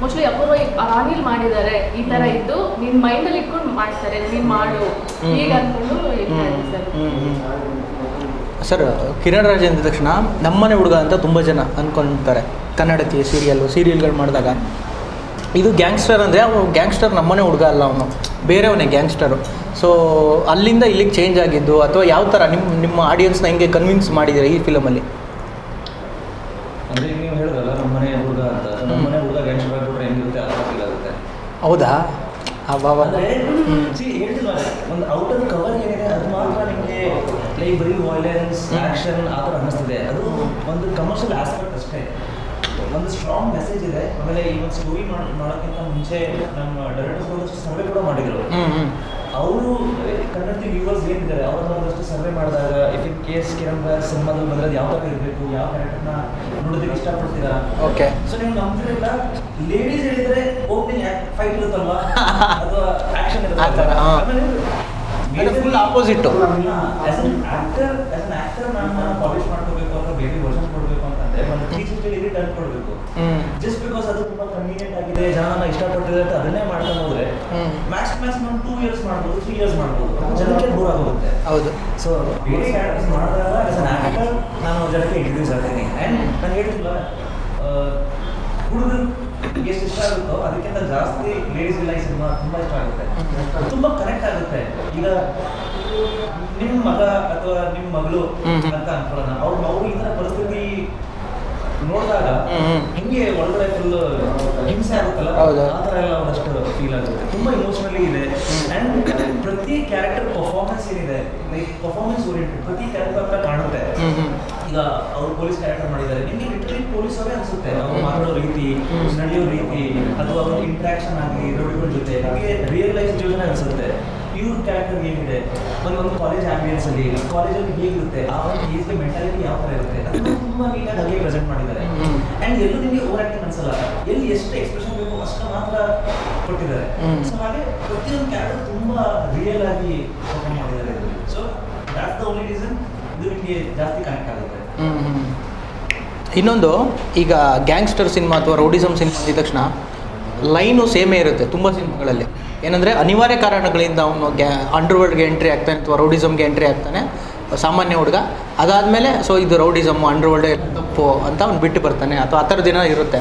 ಮೋಸ್ಟ್ಲಿ ಅಪೂರ್ವ ಅನಿಲ್ ಮಾಡಿದ್ದಾರೆ ಈ ತರ ಇದ್ದು ನಿನ್ ಮೈಂಡ್ ಅಲ್ಲಿ ಇಟ್ಕೊಂಡು ಮಾಡ್ತಾರೆ ನೀನ್ ಮಾಡು ಈಗ. ಅನ್ಕೊಂಡು ಹೇಳ್ತಾ ಇದ್ರು ಸರ್ ಸರ್ ಕಿರಣ್ ರಾಜ್ ಅಂದ ತಕ್ಷಣ ನಮ್ಮನೆ ಹುಡುಗ ಅಂತ ತುಂಬ ಜನ ಅಂದ್ಕೊಂತಾರೆ ಕನ್ನಡತಿ ಸೀರಿಯಲ್ಲು ಸೀರಿಯಲ್ಗಳು ಮಾಡಿದಾಗ. ಇದು ಗ್ಯಾಂಗ್ಸ್ಟರ್ ಅಂದರೆ ಅವನು ಗ್ಯಾಂಗ್ಸ್ಟರ್ ನಮ್ಮನೆ ಹುಡುಗ ಅಲ್ಲ ಅವನು. ಬೇರೆಯವನೇ ಗ್ಯಾಂಗ್ಸ್ಟರು. ಸೊ ಅಲ್ಲಿಂದ ಇಲ್ಲಿಗೆ ಚೇಂಜ್ ಆಗಿದ್ದು ಅಥವಾ ಯಾವ ಥರ ನಿಮ್ಮ ನಿಮ್ಮ ಆಡಿಯನ್ಸ್ನ ಹೆಂಗೆ ಕನ್ವಿನ್ಸ್ ಮಾಡಿದ್ದೀರಾ ಈ ಫಿಲಮಲ್ಲಿ ಅಂದ್ರೆ ನೀವು ಹೇಳಿದ್ರಲ್ಲ ಹುಡುಗ ಅಂತ. ನಮ್ಮ ಹುಡುಗ ಗ್ಯಾಂಗ್ಸ್ಟರ್ ಆಗ್ಬಿಟ್ರೆ ಹೆಂಗಿರುತ್ತೆ ಆ ಥರ ಆಗುತ್ತೆ. ಹೌದಾ? ಅಬ್ಬಾ ಬಾಬಾ ಒಂದು ಔಟರ್ ಕವರ್ ಏನಿದೆ ಅದು ಮಾತ್ರ ನಿಮಗೆ ಲೈಕ್ ಬರೀ ವೈಲೆನ್ಸ್ ಆಕ್ಷನ್ ಆ ಥರ ಅನ್ನಿಸ್ತಿದೆ. ಅದು ಒಂದು ಕಮರ್ಷಿಯಲ್ ಆಸ್ಪೆಕ್ಟ್ ಅಷ್ಟೇ. ಒಂದು ಸ್ಟ್ರಾಂಗ್ ಮೆಸೇಜ್ ಇದೆ. ಆಮೇಲೆ ಈ ಒಂದು ಸ್ಟೋರಿ ಮಾಡೋಕ್ಕಿಂತ ಮುಂಚೆ ನಮ್ಮ ಡೈರೆಕ್ಟರ್ಸ್ ಒಂದಷ್ಟು ಸರ್ವೆ ಕೂಡ ಮಾಡಿದ್ರು. ಅವರು ಕನ್ನಡತಿ ವ್ಯೂವರ್ಸ್ ಏನಿದ್ದಾರೆ? ಅವ್ರನ್ನ ಒಂದಷ್ಟು ಸರ್ವೆ ಮಾಡಿದಾಗ ಇಫ್ ಇನ್ ಕೇಸ್ ಕಿರಣ್ ಸಿನಿಮಾದಲ್ಲಿ ಬಂದ್ರೆ ಅದು ಯಾವ ಥರ ಇರಬೇಕು? ಯಾವ ಕ್ಯಾರೆಕ್ಟರ್ನ ನೋಡೋದಕ್ಕೆ ಇಷ್ಟಪಡ್ತೀರಾ? ಓಕೆ ಸೊ ನೀವು ನಂಬ್ತಿರಲ್ಲ ಲೇಡೀಸ್ ಹೇಳಿದ್ರೆ ಓಪನಿಂಗ್ ಫೈಟ್ ಇರುತ್ತಲ್ವಾ? ಅಥವಾ ಆಕ್ಷನ್ ಇರುತ್ತೆ ಥರ, ಕೊಡಬೇಕು ಹ್ಞೂ ಜಸ್ಟ್ ಬಿಕಾಸ್ ಅದು ತುಂಬಾ ಕನ್ವೀನಿಯಂಟ್ ಆಗಿದೆ ಜನ ಅದನ್ನೇ ಮಾಡ್ಕೊಂಡು ಹೋದ್ರೆ hmm. Max max two years ಮಾಡ್ಬೋದು ತ್ರೀ ಇಯರ್ಸ್ ಮಾಡ್ಬೋದು. ಜನಕ್ಕೆ ಆಗುತ್ತೆ ಹೌದು. ಸೊ ಬೇರೆ ಕ್ಯಾರೆಕ್ಟರ್ಸ್ ಮಾಡಿದಾಗ ಆಸ್ ಅನ್ ಆಕ್ಟರ್ ನಾನು ಜನಕ್ಕೆ ಇಂಟ್ರೊಡ್ಯೂಸ್ ಆಗ್ತೀನಿ. ಆ್ಯಂಡ್ ನಾನು ಹೇಳ್ತಿಲ್ಲ ಹುಡುಗರು ಎಷ್ಟು ಇಷ್ಟ ಆಗುತ್ತೋ? ಅದಕ್ಕಿಂತ ಜಾಸ್ತಿ ಲೇಡೀಸ್ ಇಲ್ಲ ಈ ಸಿನಿಮಾ ತುಂಬಾ ಇಷ್ಟ ಆಗುತ್ತೆ. ತುಂಬಾ ಕನೆಕ್ಟ್ ಆಗುತ್ತೆ. ಈಗ ನಿಮ್ಮ ಮಗ ಅಥವಾ ನಿಮ್ಮ ಮಗಳು. ಅಂತ ಅನ್ಕೊಳ್ಳೋಣ. ಅವ್ರು ಅವ್ರು ಈ ತರ ಪರಿಸ್ಥಿತಿ ನೋಡಿದಾಗ. ಹಿಂಗೆ ಒಳಗಡೆ ಫುಲ್ ಹಿಂಸೆ ಆಗುತ್ತಲ್ಲ? ಆ ತರ ಎಲ್ಲ ಒಂದಷ್ಟು ಫೀಲ್ ಆಗುತ್ತೆ. ತುಂಬಾ ಇಮೋಷನಲಿ ಇದೆ. ಆ್ಯಂಡ್ ಪ್ರತಿ ಕ್ಯಾರೆಕ್ಟರ್ ಪರ್ಫಾರ್ಮೆನ್ಸ್ ಏನಿದೆ ಲೈಕ್ ಪರ್ಫಾರ್ಮೆನ್ಸ್ ಓರಿಯೆಂಟೆಡ್ ಪ್ರತಿ ಕ್ಯಾರೆಕ್ಟರ್ ಅಂತ ಕಾಣುತ್ತೆ. ಈಗ ಅವ್ರು ಪೊಲೀಸ್ ಕ್ಯಾರೆಕ್ಟರ್ ಮಾಡಿದ್ದಾರೆ. ನಿಮಗೆ ಪೊಲೀಸ್ ಅವರೇ ಅನ್ಸುತ್ತೆ. ಅವ್ರು ಮಾತಾಡೋ ರೀತಿ ನಡೆಯೋ ರೀತಿ ಅಥವಾ ಅವ್ರ ಇಂಟ್ರಾಕ್ಷನ್ ಆಗಲಿ ರೌಡಿಗಳ ಜೊತೆ ನಮಗೆ ರಿಯಲ್ ಲೈಫ್ ಸಿಚುವೇಶನ್ ಅನ್ಸುತ್ತೆ. ಇವ್ರ ಕ್ಯಾರೆಕ್ಟರ್ ಏನಿದೆ ಒಂದು ಒಂದು ಕಾಲೇಜ್ ಆಂಬಿಯನ್ಸ್ ಅಲ್ಲಿ ಕಾಲೇಜಲ್ಲಿ ಹೇಗಿರುತ್ತೆ? ಆ ಒಂದು ಏಜ್ ಮೆಂಟಾಲಿಟಿ ಯಾವ ಥರ ಇರುತ್ತೆ? ಅದನ್ನು ತುಂಬಾ ನೀಟಾಗಿ ಹಾಗೆ ಪ್ರೆಸೆಂಟ್ ಮಾಡಿದ್ದಾರೆ. ಅಂಡ್ ಆ್ಯಂಡ್ ಎಲ್ಲೂ ನಿಮಗೆ ಓವರ್ ಆಕ್ಟಿಂಗ್ ಅನ್ಸಲ್ಲ. ಎಲ್ಲಿ ಎಷ್ಟು ಎಕ್ಸ್ಪ್ರೆಷನ್ ಬೇಕು ಅಷ್ಟು ಮಾತ್ರ ಕೊಟ್ಟಿದ್ದಾರೆ. ಸೊ ಹಾಗೆ ಪ್ರತಿಯೊಂದು ಕ್ಯಾರೆಕ್ಟರ್ ತುಂಬಾ ರಿಯಲ್ ಆಗಿ ಪರ್ಫಾರ್ಮ್ ಮಾಡಿದ್ದಾರೆ. So that's the only reason ಇದು ನಿಮಗೆ ಜಾಸ್ತಿ ಕನೆಕ್ಟ್ ಆಗುತ್ತೆ. ಇನ್ನೊಂದು, ಈಗ ಗ್ಯಾಂಗ್ಸ್ಟರ್ ಸಿನಿಮಾ ಅಥವಾ ರೌಡಿಸಮ್ ಸಿನಿಮಾ ಅಂದಿದ ತಕ್ಷಣ ಲೈನು ಸೇಮೇ ಇರುತ್ತೆ ತುಂಬ ಸಿನಿಮಾಗಳಲ್ಲಿ. ಏನಂದರೆ ಅನಿವಾರ್ಯ ಕಾರಣಗಳಿಂದ ಅವನು ಗ್ಯಾ, ಅಂಡರ್ವರ್ಲ್ಡ್ಗೆ ಎಂಟ್ರಿ ಆಗ್ತಾನೆ ಅಥವಾ ರೌಡಿಸಮ್ಗೆ ಎಂಟ್ರಿ ಆಗ್ತಾನೆ, ಸಾಮಾನ್ಯ ಹುಡುಗ. ಅದಾದಮೇಲೆ, ಸೊ ಇದು ರೌಡಿಸಮ್ ಅಂಡರ್ವರ್ಲ್ಡ್ ತಪ್ಪು ಅಂತ ಅವ್ನು ಬಿಟ್ಟು ಬರ್ತಾನೆ. ಅಥವಾ ಆ ಥರ ದಿನ ಇರುತ್ತೆ.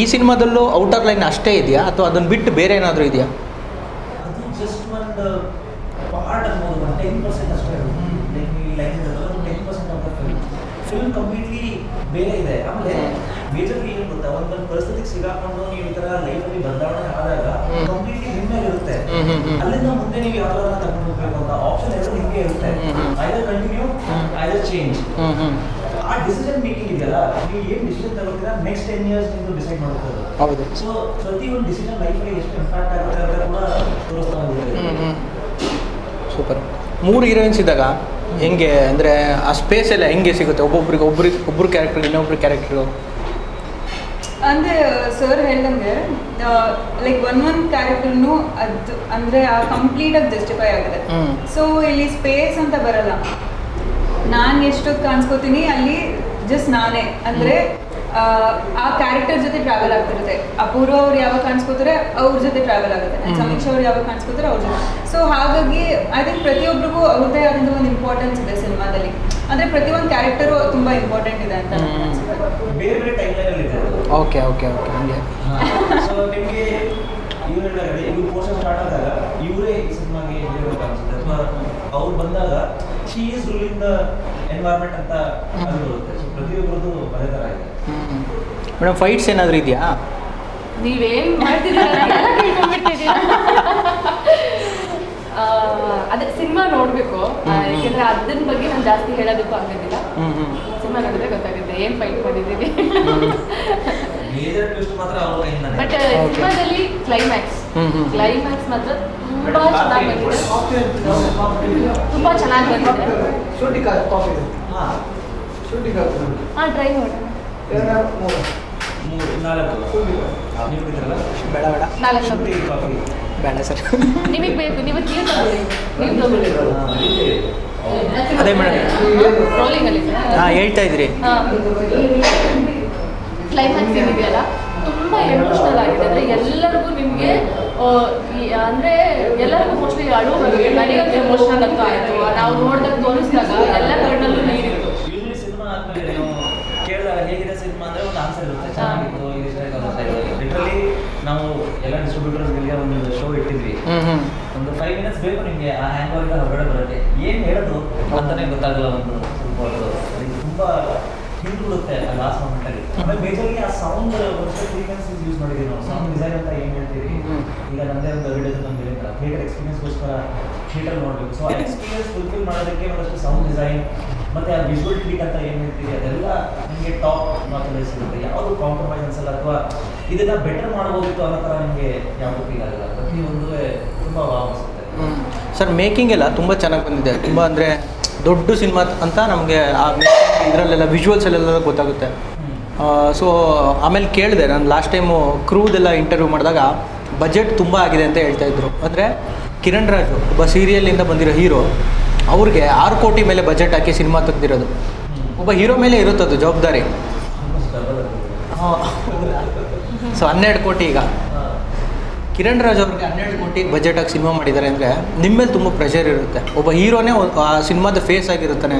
ಈ ಸಿನಿಮಾದಲ್ಲೂ ಔಟರ್ ಲೈನ್ ಅಷ್ಟೇ ಇದೆಯಾ? ಅಥವಾ ಅದನ್ನು ಬಿಟ್ಟು ಬೇರೆ ಏನಾದರೂ ಇದೆಯಾ ಅದು ಜಸ್ಟ್ ಒಂದು ಪಾರ್ಟ್ ಅನ್ಬೋದು ಒಂದು ಟೆನ್ ಪರ್ಸೆಂಟ್ ಅಷ್ಟೇ ಲೈಕ್ ನೀವು ಲೈಕ್ ಒಂದು ten percent of the film film completely ಬೇರೆ ಇದೆ. ಆಮೇಲೆ ಮೇಜರ್ಲಿ ಏನು ಗೊತ್ತಾ? ಒಂದೊಂದು ಪರಿಸ್ಥಿತಿಗೆ ಸಿಗಾಕೊಂಡು ನೀವು ಈ ತರ ಲೈಫ್ ಅಲ್ಲಿ ಬದಲಾವಣೆ ಆದಾಗ. ಕಂಪ್ಲೀಟ್ಲಿ ನಿಮ್ಮ ಇರುತ್ತೆ. ಅಲ್ಲಿಂದ ಮುಂದೆ ನೀವು ಯಾವ ಥರ ತಗೊಂಡು ಹೋಗ್ಬೇಕು ಅಂತ ಆಪ್ಷನ್ ಎರಡು ನಿಮಗೆ ಇರುತ್ತೆ. Either continue. ಐದರ್ ಚೇಂಜ್ ಆ ಡಿಸಿಷನ್ ಮೇಕಿಂಗ್ ಇದೆಯಲ್ಲ ನೀವು ಏನ್ ಡಿಸಿಷನ್ ತಗೋತೀರಾ ನೆಕ್ಸ್ಟ್ ಟೆನ್ ಇಯರ್ಸ್ ನಿಮ್ದು ಡಿಸೈಡ್ ಮಾಡ್ತಾರೆ ಹೌದು. ಸೊ ಪ್ರತಿಯೊಂದು ಡಿಸಿಷನ್ ಲೈಫಲ್ಲಿ ಎಷ್ಟು ಇಂಪ್ಯಾಕ್ಟ್ ಆಗುತ್ತೆ ಅಂತ ಕೂಡ ತೋರಿಸ್ತಾ ಸೂಪರ್. ಮೂರು ಹೀರೋಯಿನ್ಸ್ ಇದ್ದಾಗ ಹೆಂಗೆ ಅಂದರೆ ಆ ಸ್ಪೇಸ್ ಎಲ್ಲ ಹೆಂಗೆ ಸಿಗುತ್ತೆ? ಒಬ್ಬೊಬ್ರಿಗೆ ಒಬ್ರಿಗೆ ಒಬ್ಬರು ಕ್ಯಾರೆಕ್ಟರ್ ಇನ್ನೊಬ್ರು ಕ್ಯಾರೆಕ್ಟ್ರು ಅಂದ್ರೆ ಸರ್ ಹೇಳ್ದಂಗೆ ಲೈಕ್ ಒನ್ ಒನ್ ಕ್ಯಾರೆಕ್ಟರ್ನು ಅದು ಅಂದ್ರೆ ಆ ಕಂಪ್ಲೀಟ್ ಆಗಿ ಜಸ್ಟಿಫೈ ಆಗಿದೆ. ಸೊ ಇಲ್ಲಿ ಸ್ಪೇಸ್ ಅಂತ ಬರಲ್ಲ. ನಾನು ಎಷ್ಟೊತ್ತು ಕಾಣಿಸ್ಕೋತೀನಿ ಅಲ್ಲಿ ಜಸ್ಟ್ ನಾನೇ. ಅಂದ್ರೆ ಆ, ಆ ಕ್ಯಾರೆಕ್ಟರ್ ಜೊತೆ ಟ್ರಾವೆಲ್ ಆಗ್ತಿರುತ್ತೆ. ಅಪೂರ್ವ ಅವ್ರು ಯಾವಾಗ ಕಾಣಿಸ್ಕೋತಾರೆ ಅವ್ರ ಜೊತೆ ಟ್ರಾವೆಲ್ ಆಗುತ್ತೆ. ಸಮೀಕ್ಷೆ ಅವ್ರು ಯಾವಾಗ ಕಾಣಿಸ್ಕೋತಾರೆ ಅವ್ರ ಜೊತೆ. ಸೊ ಹಾಗಾಗಿ ಐ ಥಿಂಕ್ ಪ್ರತಿಯೊಬ್ಬರಿಗೂ ಅವ್ರದ್ದೇ ಆದಂಥ ಒಂದು ಇಂಪಾರ್ಟೆನ್ಸ್ ಇದೆ ಸಿನಿಮಾದಲ್ಲಿ. ಅಂದ್ರೆ ಪ್ರತಿಯೊಂದು ಕ್ಯಾರೆಕ್ಟರು ತುಂಬಾ ಇಂಪಾರ್ಟೆಂಟ್ ಇದೆ ಅಂತ ಅನ್ಸುತ್ತೆ. ಬೇರೆ ಬೇರೆ ಟೈಮ್ ಲೈನ್ ಇದೆ ಓಕೆ ಓಕೆ ಓಕೆ ಹಂಗೆ. ಸೊ ನಿಮಗೆ ಇವ್ರು ಪೋರ್ಷನ್ ಸ್ಟಾರ್ಟ್ ಆದಾಗ ಇವರೇ ಈ ಸಿನಿಮಾಗೆ ಅಥವಾ ಅವ್ರು ಬಂದಾಗ she is ruling the environment ಅಂತ ಪ್ರತಿಯೊಬ್ಬರದ್ದು ಅದೇ ಮೇಡಮ್ ಫೈಟ್ಸ್ ಏನಾದರೂ ಇದೆಯಾ? ನೀವೇನ್ ಮಾಡ್ತಿದ್ದೀರಾ? ಎಲ್ಲ ಕೇಳ್ಕೊಂಡ್ಬಿಡ್ತಿದ್ದೀರಾ ಆ, ಅದೇ ಸಿನಿಮಾ ನೋಡ್ಬೇಕು. ಯಾಕಂದ್ರೆ ಅದನ್ನ ಬಗ್ಗೆ ನಾನು ಜಾಸ್ತಿ ಹೇಳೋದಕ್ಕೂ ಆಗೋದಿಲ್ಲ ಸಿನಿಮಾ ನೋಡಿದ್ರೆ ಗೊತ್ತಾಗುತ್ತೆ ಏನ್ ಫೈಟ್ ಮಾಡಿದೀವಿ ಬಟ್. ಸಿನಿಮಾದಲ್ಲಿ ಕ್ಲೈಮ್ಯಾಕ್ಸ್. ಕ್ಲೈಮ್ಯಾಕ್ಸ್ ಮಾತ್ರ ತುಂಬಾ ಚೆನ್ನಾಗಿ ಬಂದಿದೆ. ತುಂಬಾ ಚೆನ್ನಾಗಿ ಬಂದಿದೆ. ಹಾ ಟ್ರೈ ನೀವು ಕುಡಿದ್ರಲ್ಲ ಬೇಡ ಸರ್ ನಿಮಗೆ ಬೇಕು ನೀವು ನೀವು ತಗೊಳ್ಳಿ ನೀವು ತಗೊಳ್ಳಿ ಅದೇ ಮೇಡಮ್ ಹಾಂ ಹೇಳ್ತಾ ಇದ್ರಿ. ಕ್ಲೈಮ್ಯಾಕ್ಸ್ ಏನಿದೆಯಲ್ಲ ತುಂಬಾ ಎಮೋಷನಲ್ ಆಗಿದೆ. ಅಂದ್ರೆ ಎಲ್ಲರಿಗೂ ನಿಮಗೆ ಅಂದ್ರೆ ಎಲ್ಲರಿಗೂ ಮೋಸ್ಟ್ಲಿ ಅಳು ಬರುತ್ತೆ ನನಗಂತೂ ಎಮೋಷನಲ್ ಅಂತ ಆಯ್ತು. ನಾವು ನೋಡಿದಾಗ ತೋರಿಸಿದಾಗ ಎಲ್ಲ ಕಣ್ಣಲ್ಲೂ ನೀರಿತ್ತು ಯೂಶಲಿ ಸಿನಿಮಾ ಆದ್ಮೇಲೆ ನೀವು ಕೇಳಿದಾಗ ಹೇಗಿದೆ ಸಿನಿಮಾ ಅಂದ್ರೆ ಒಂದು ಆನ್ಸರ್ ಇರುತ್ತೆ. ಚೆನ್ನಾಗಿತ್ತು ಇದು ಇಷ್ಟ ಆಗುತ್ತೆ ಲಿಟ್ರಲಿ ನಾವು ಎಲ್ಲ ಡಿಸ್ಟ್ರಿಬ್ಯೂಟರ್ಸ್ಗಳಿಗೆ ಒಂದು ಶೋ ಇಟ್ಟಿದ್ವಿ. ಒಂದು ಫೈವ್ ಮಿನಿಟ್ಸ್ ಬೇಕು ನಿಮಗೆ ಆ ಹ್ಯಾಂಗ್ ಓವರ್ ಹೊರಗಡೆ ಬರುತ್ತೆ ಏನು ಹೇಳೋದು ಅಂತಾನೆ ಗೊತ್ತಾಗಲ್ಲ ಒಂದು ಫುಟ್ಬಾಲ್ ಹೊತ್ತು ಅದಕ್ಕೆ ತುಂಬ ಆ ಲಾಸ್ಟ್ ಮೂಮೆಂಟಲ್ಲಿ ಆಮೇಲೆ ಮೇಜರ್ಲಿ ಆ ಸೌಂಡ್ ವರ್ಷ ಫ್ರೀಕ್ವೆನ್ಸೀಸ್ ಯೂಸ್ ಮಾಡಿದ್ದೀವಿ ನಾವು. ಸೌಂಡ್ ಡಿಸೈನ್ ಅಂತ ಏನು ಹೇಳ್ತೀವಿ. ಈಗ ನಮ್ಮದೇ ಒಂದು ವಿಡಿಯೋ ನಮ್ಗೆ ಹೇಳಿದ್ರೆ ಥಿಯೇಟರ್ ಎಕ್ಸ್ಪೀರಿಯನ್ಸ್ಗೋಸ್ಕರ ಥಿಯೇಟರ್ ಮಾಡಬೇಕು. ಸೊ ಆ ಎಕ್ಸ್ಪೀರಿಯನ್ಸ್ ಫುಲ್ಫಿಲ್ ಮಾಡೋದಕ್ಕೆ ಒಂದಷ್ಟು ಸೌಂಡ್ ಡಿಸೈನ್ ಮತ್ತೆ ಆ ವಿಜುವಲ್ ಟ್ರೀಟ್ ಅಂತ ಏನು ಹೇಳ್ತೀವಿ ಅದೆಲ್ಲ ನಿಮಗೆ ಟಾಪ್ ಮಾತಲ್ಲಿ ಸಿಗುತ್ತೆ. ಯಾವುದು ಕಾಂಪ್ರಮೈಸ್ ಅನ್ಸಲ್ಲ ಅಥವಾ ಇದನ್ನ ಬೆಟರ್ ಮಾಡಬಹುದಿತ್ತು ಅನ್ನೋ ಥರ ನಿಮಗೆ ಯಾವುದು ಫೀಲ್ ಆಗಲ್ಲ. ಪ್ರತಿಯೊಂದು ತುಂಬ ವಾವ್ ಅನಿಸುತ್ತೆ. ಸರ್ ಮೇಕಿಂಗ್ ಎಲ್ಲ ತುಂಬ ಚೆನ್ನಾಗಿ ಬಂದಿದೆ. ತುಂಬ ಅಂದರೆ ದೊಡ್ಡ ಸಿನಿಮಾ ಅಂತ ನಮಗೆ ಆ ಇದರಲ್ಲೆಲ್ಲ ವಿಜುವಲ್ಸಲ್ಲೆಲ್ಲ ಗೊತ್ತಾಗುತ್ತೆ. ಸೊ ಆಮೇಲೆ ಕೇಳಿದೆ ನಾನು ಲಾಸ್ಟ್ ಟೈಮು ಕ್ರೂದೆಲ್ಲ ಇಂಟರ್ವ್ಯೂ ಮಾಡಿದಾಗ ಬಜೆಟ್ ತುಂಬ ಆಗಿದೆ ಅಂತ ಹೇಳ್ತಾ ಇದ್ರು. ಅಂದರೆ ಕಿರಣ್ ರಾಜು ಒಬ್ಬ ಸೀರಿಯಲಿಂದ ಬಂದಿರೋ ಹೀರೋ ಅವ್ರಿಗೆ ಆರು ಕೋಟಿ ಮೇಲೆ ಬಜೆಟ್ ಹಾಕಿ ಸಿನಿಮಾ ತೆಗ್ದಿರೋದು. ಒಬ್ಬ ಹೀರೋ ಮೇಲೆ ಇರುತ್ತದು ಜವಾಬ್ದಾರಿ. ಸೊ ಹನ್ನೆರಡು ಕೋಟಿ ಈಗ. ಕಿರಣ್ ರಾಜ್ ಅವ್ರಿಗೆ ಹನ್ನೆರಡು ಕೋಟಿ ಬಜೆಟ್ ಆಗಿ ಸಿನಿಮಾ ಮಾಡಿದ್ದಾರೆ ಅಂದರೆ ನಿಮ್ಮ ಮೇಲೆ ತುಂಬ ಪ್ರೆಷರ್ ಇರುತ್ತೆ. ಒಬ್ಬ ಹೀರೋನೇ ಆ ಸಿನಿಮಾದ ಫೇಸ್ ಆಗಿರುತ್ತಾನೆ.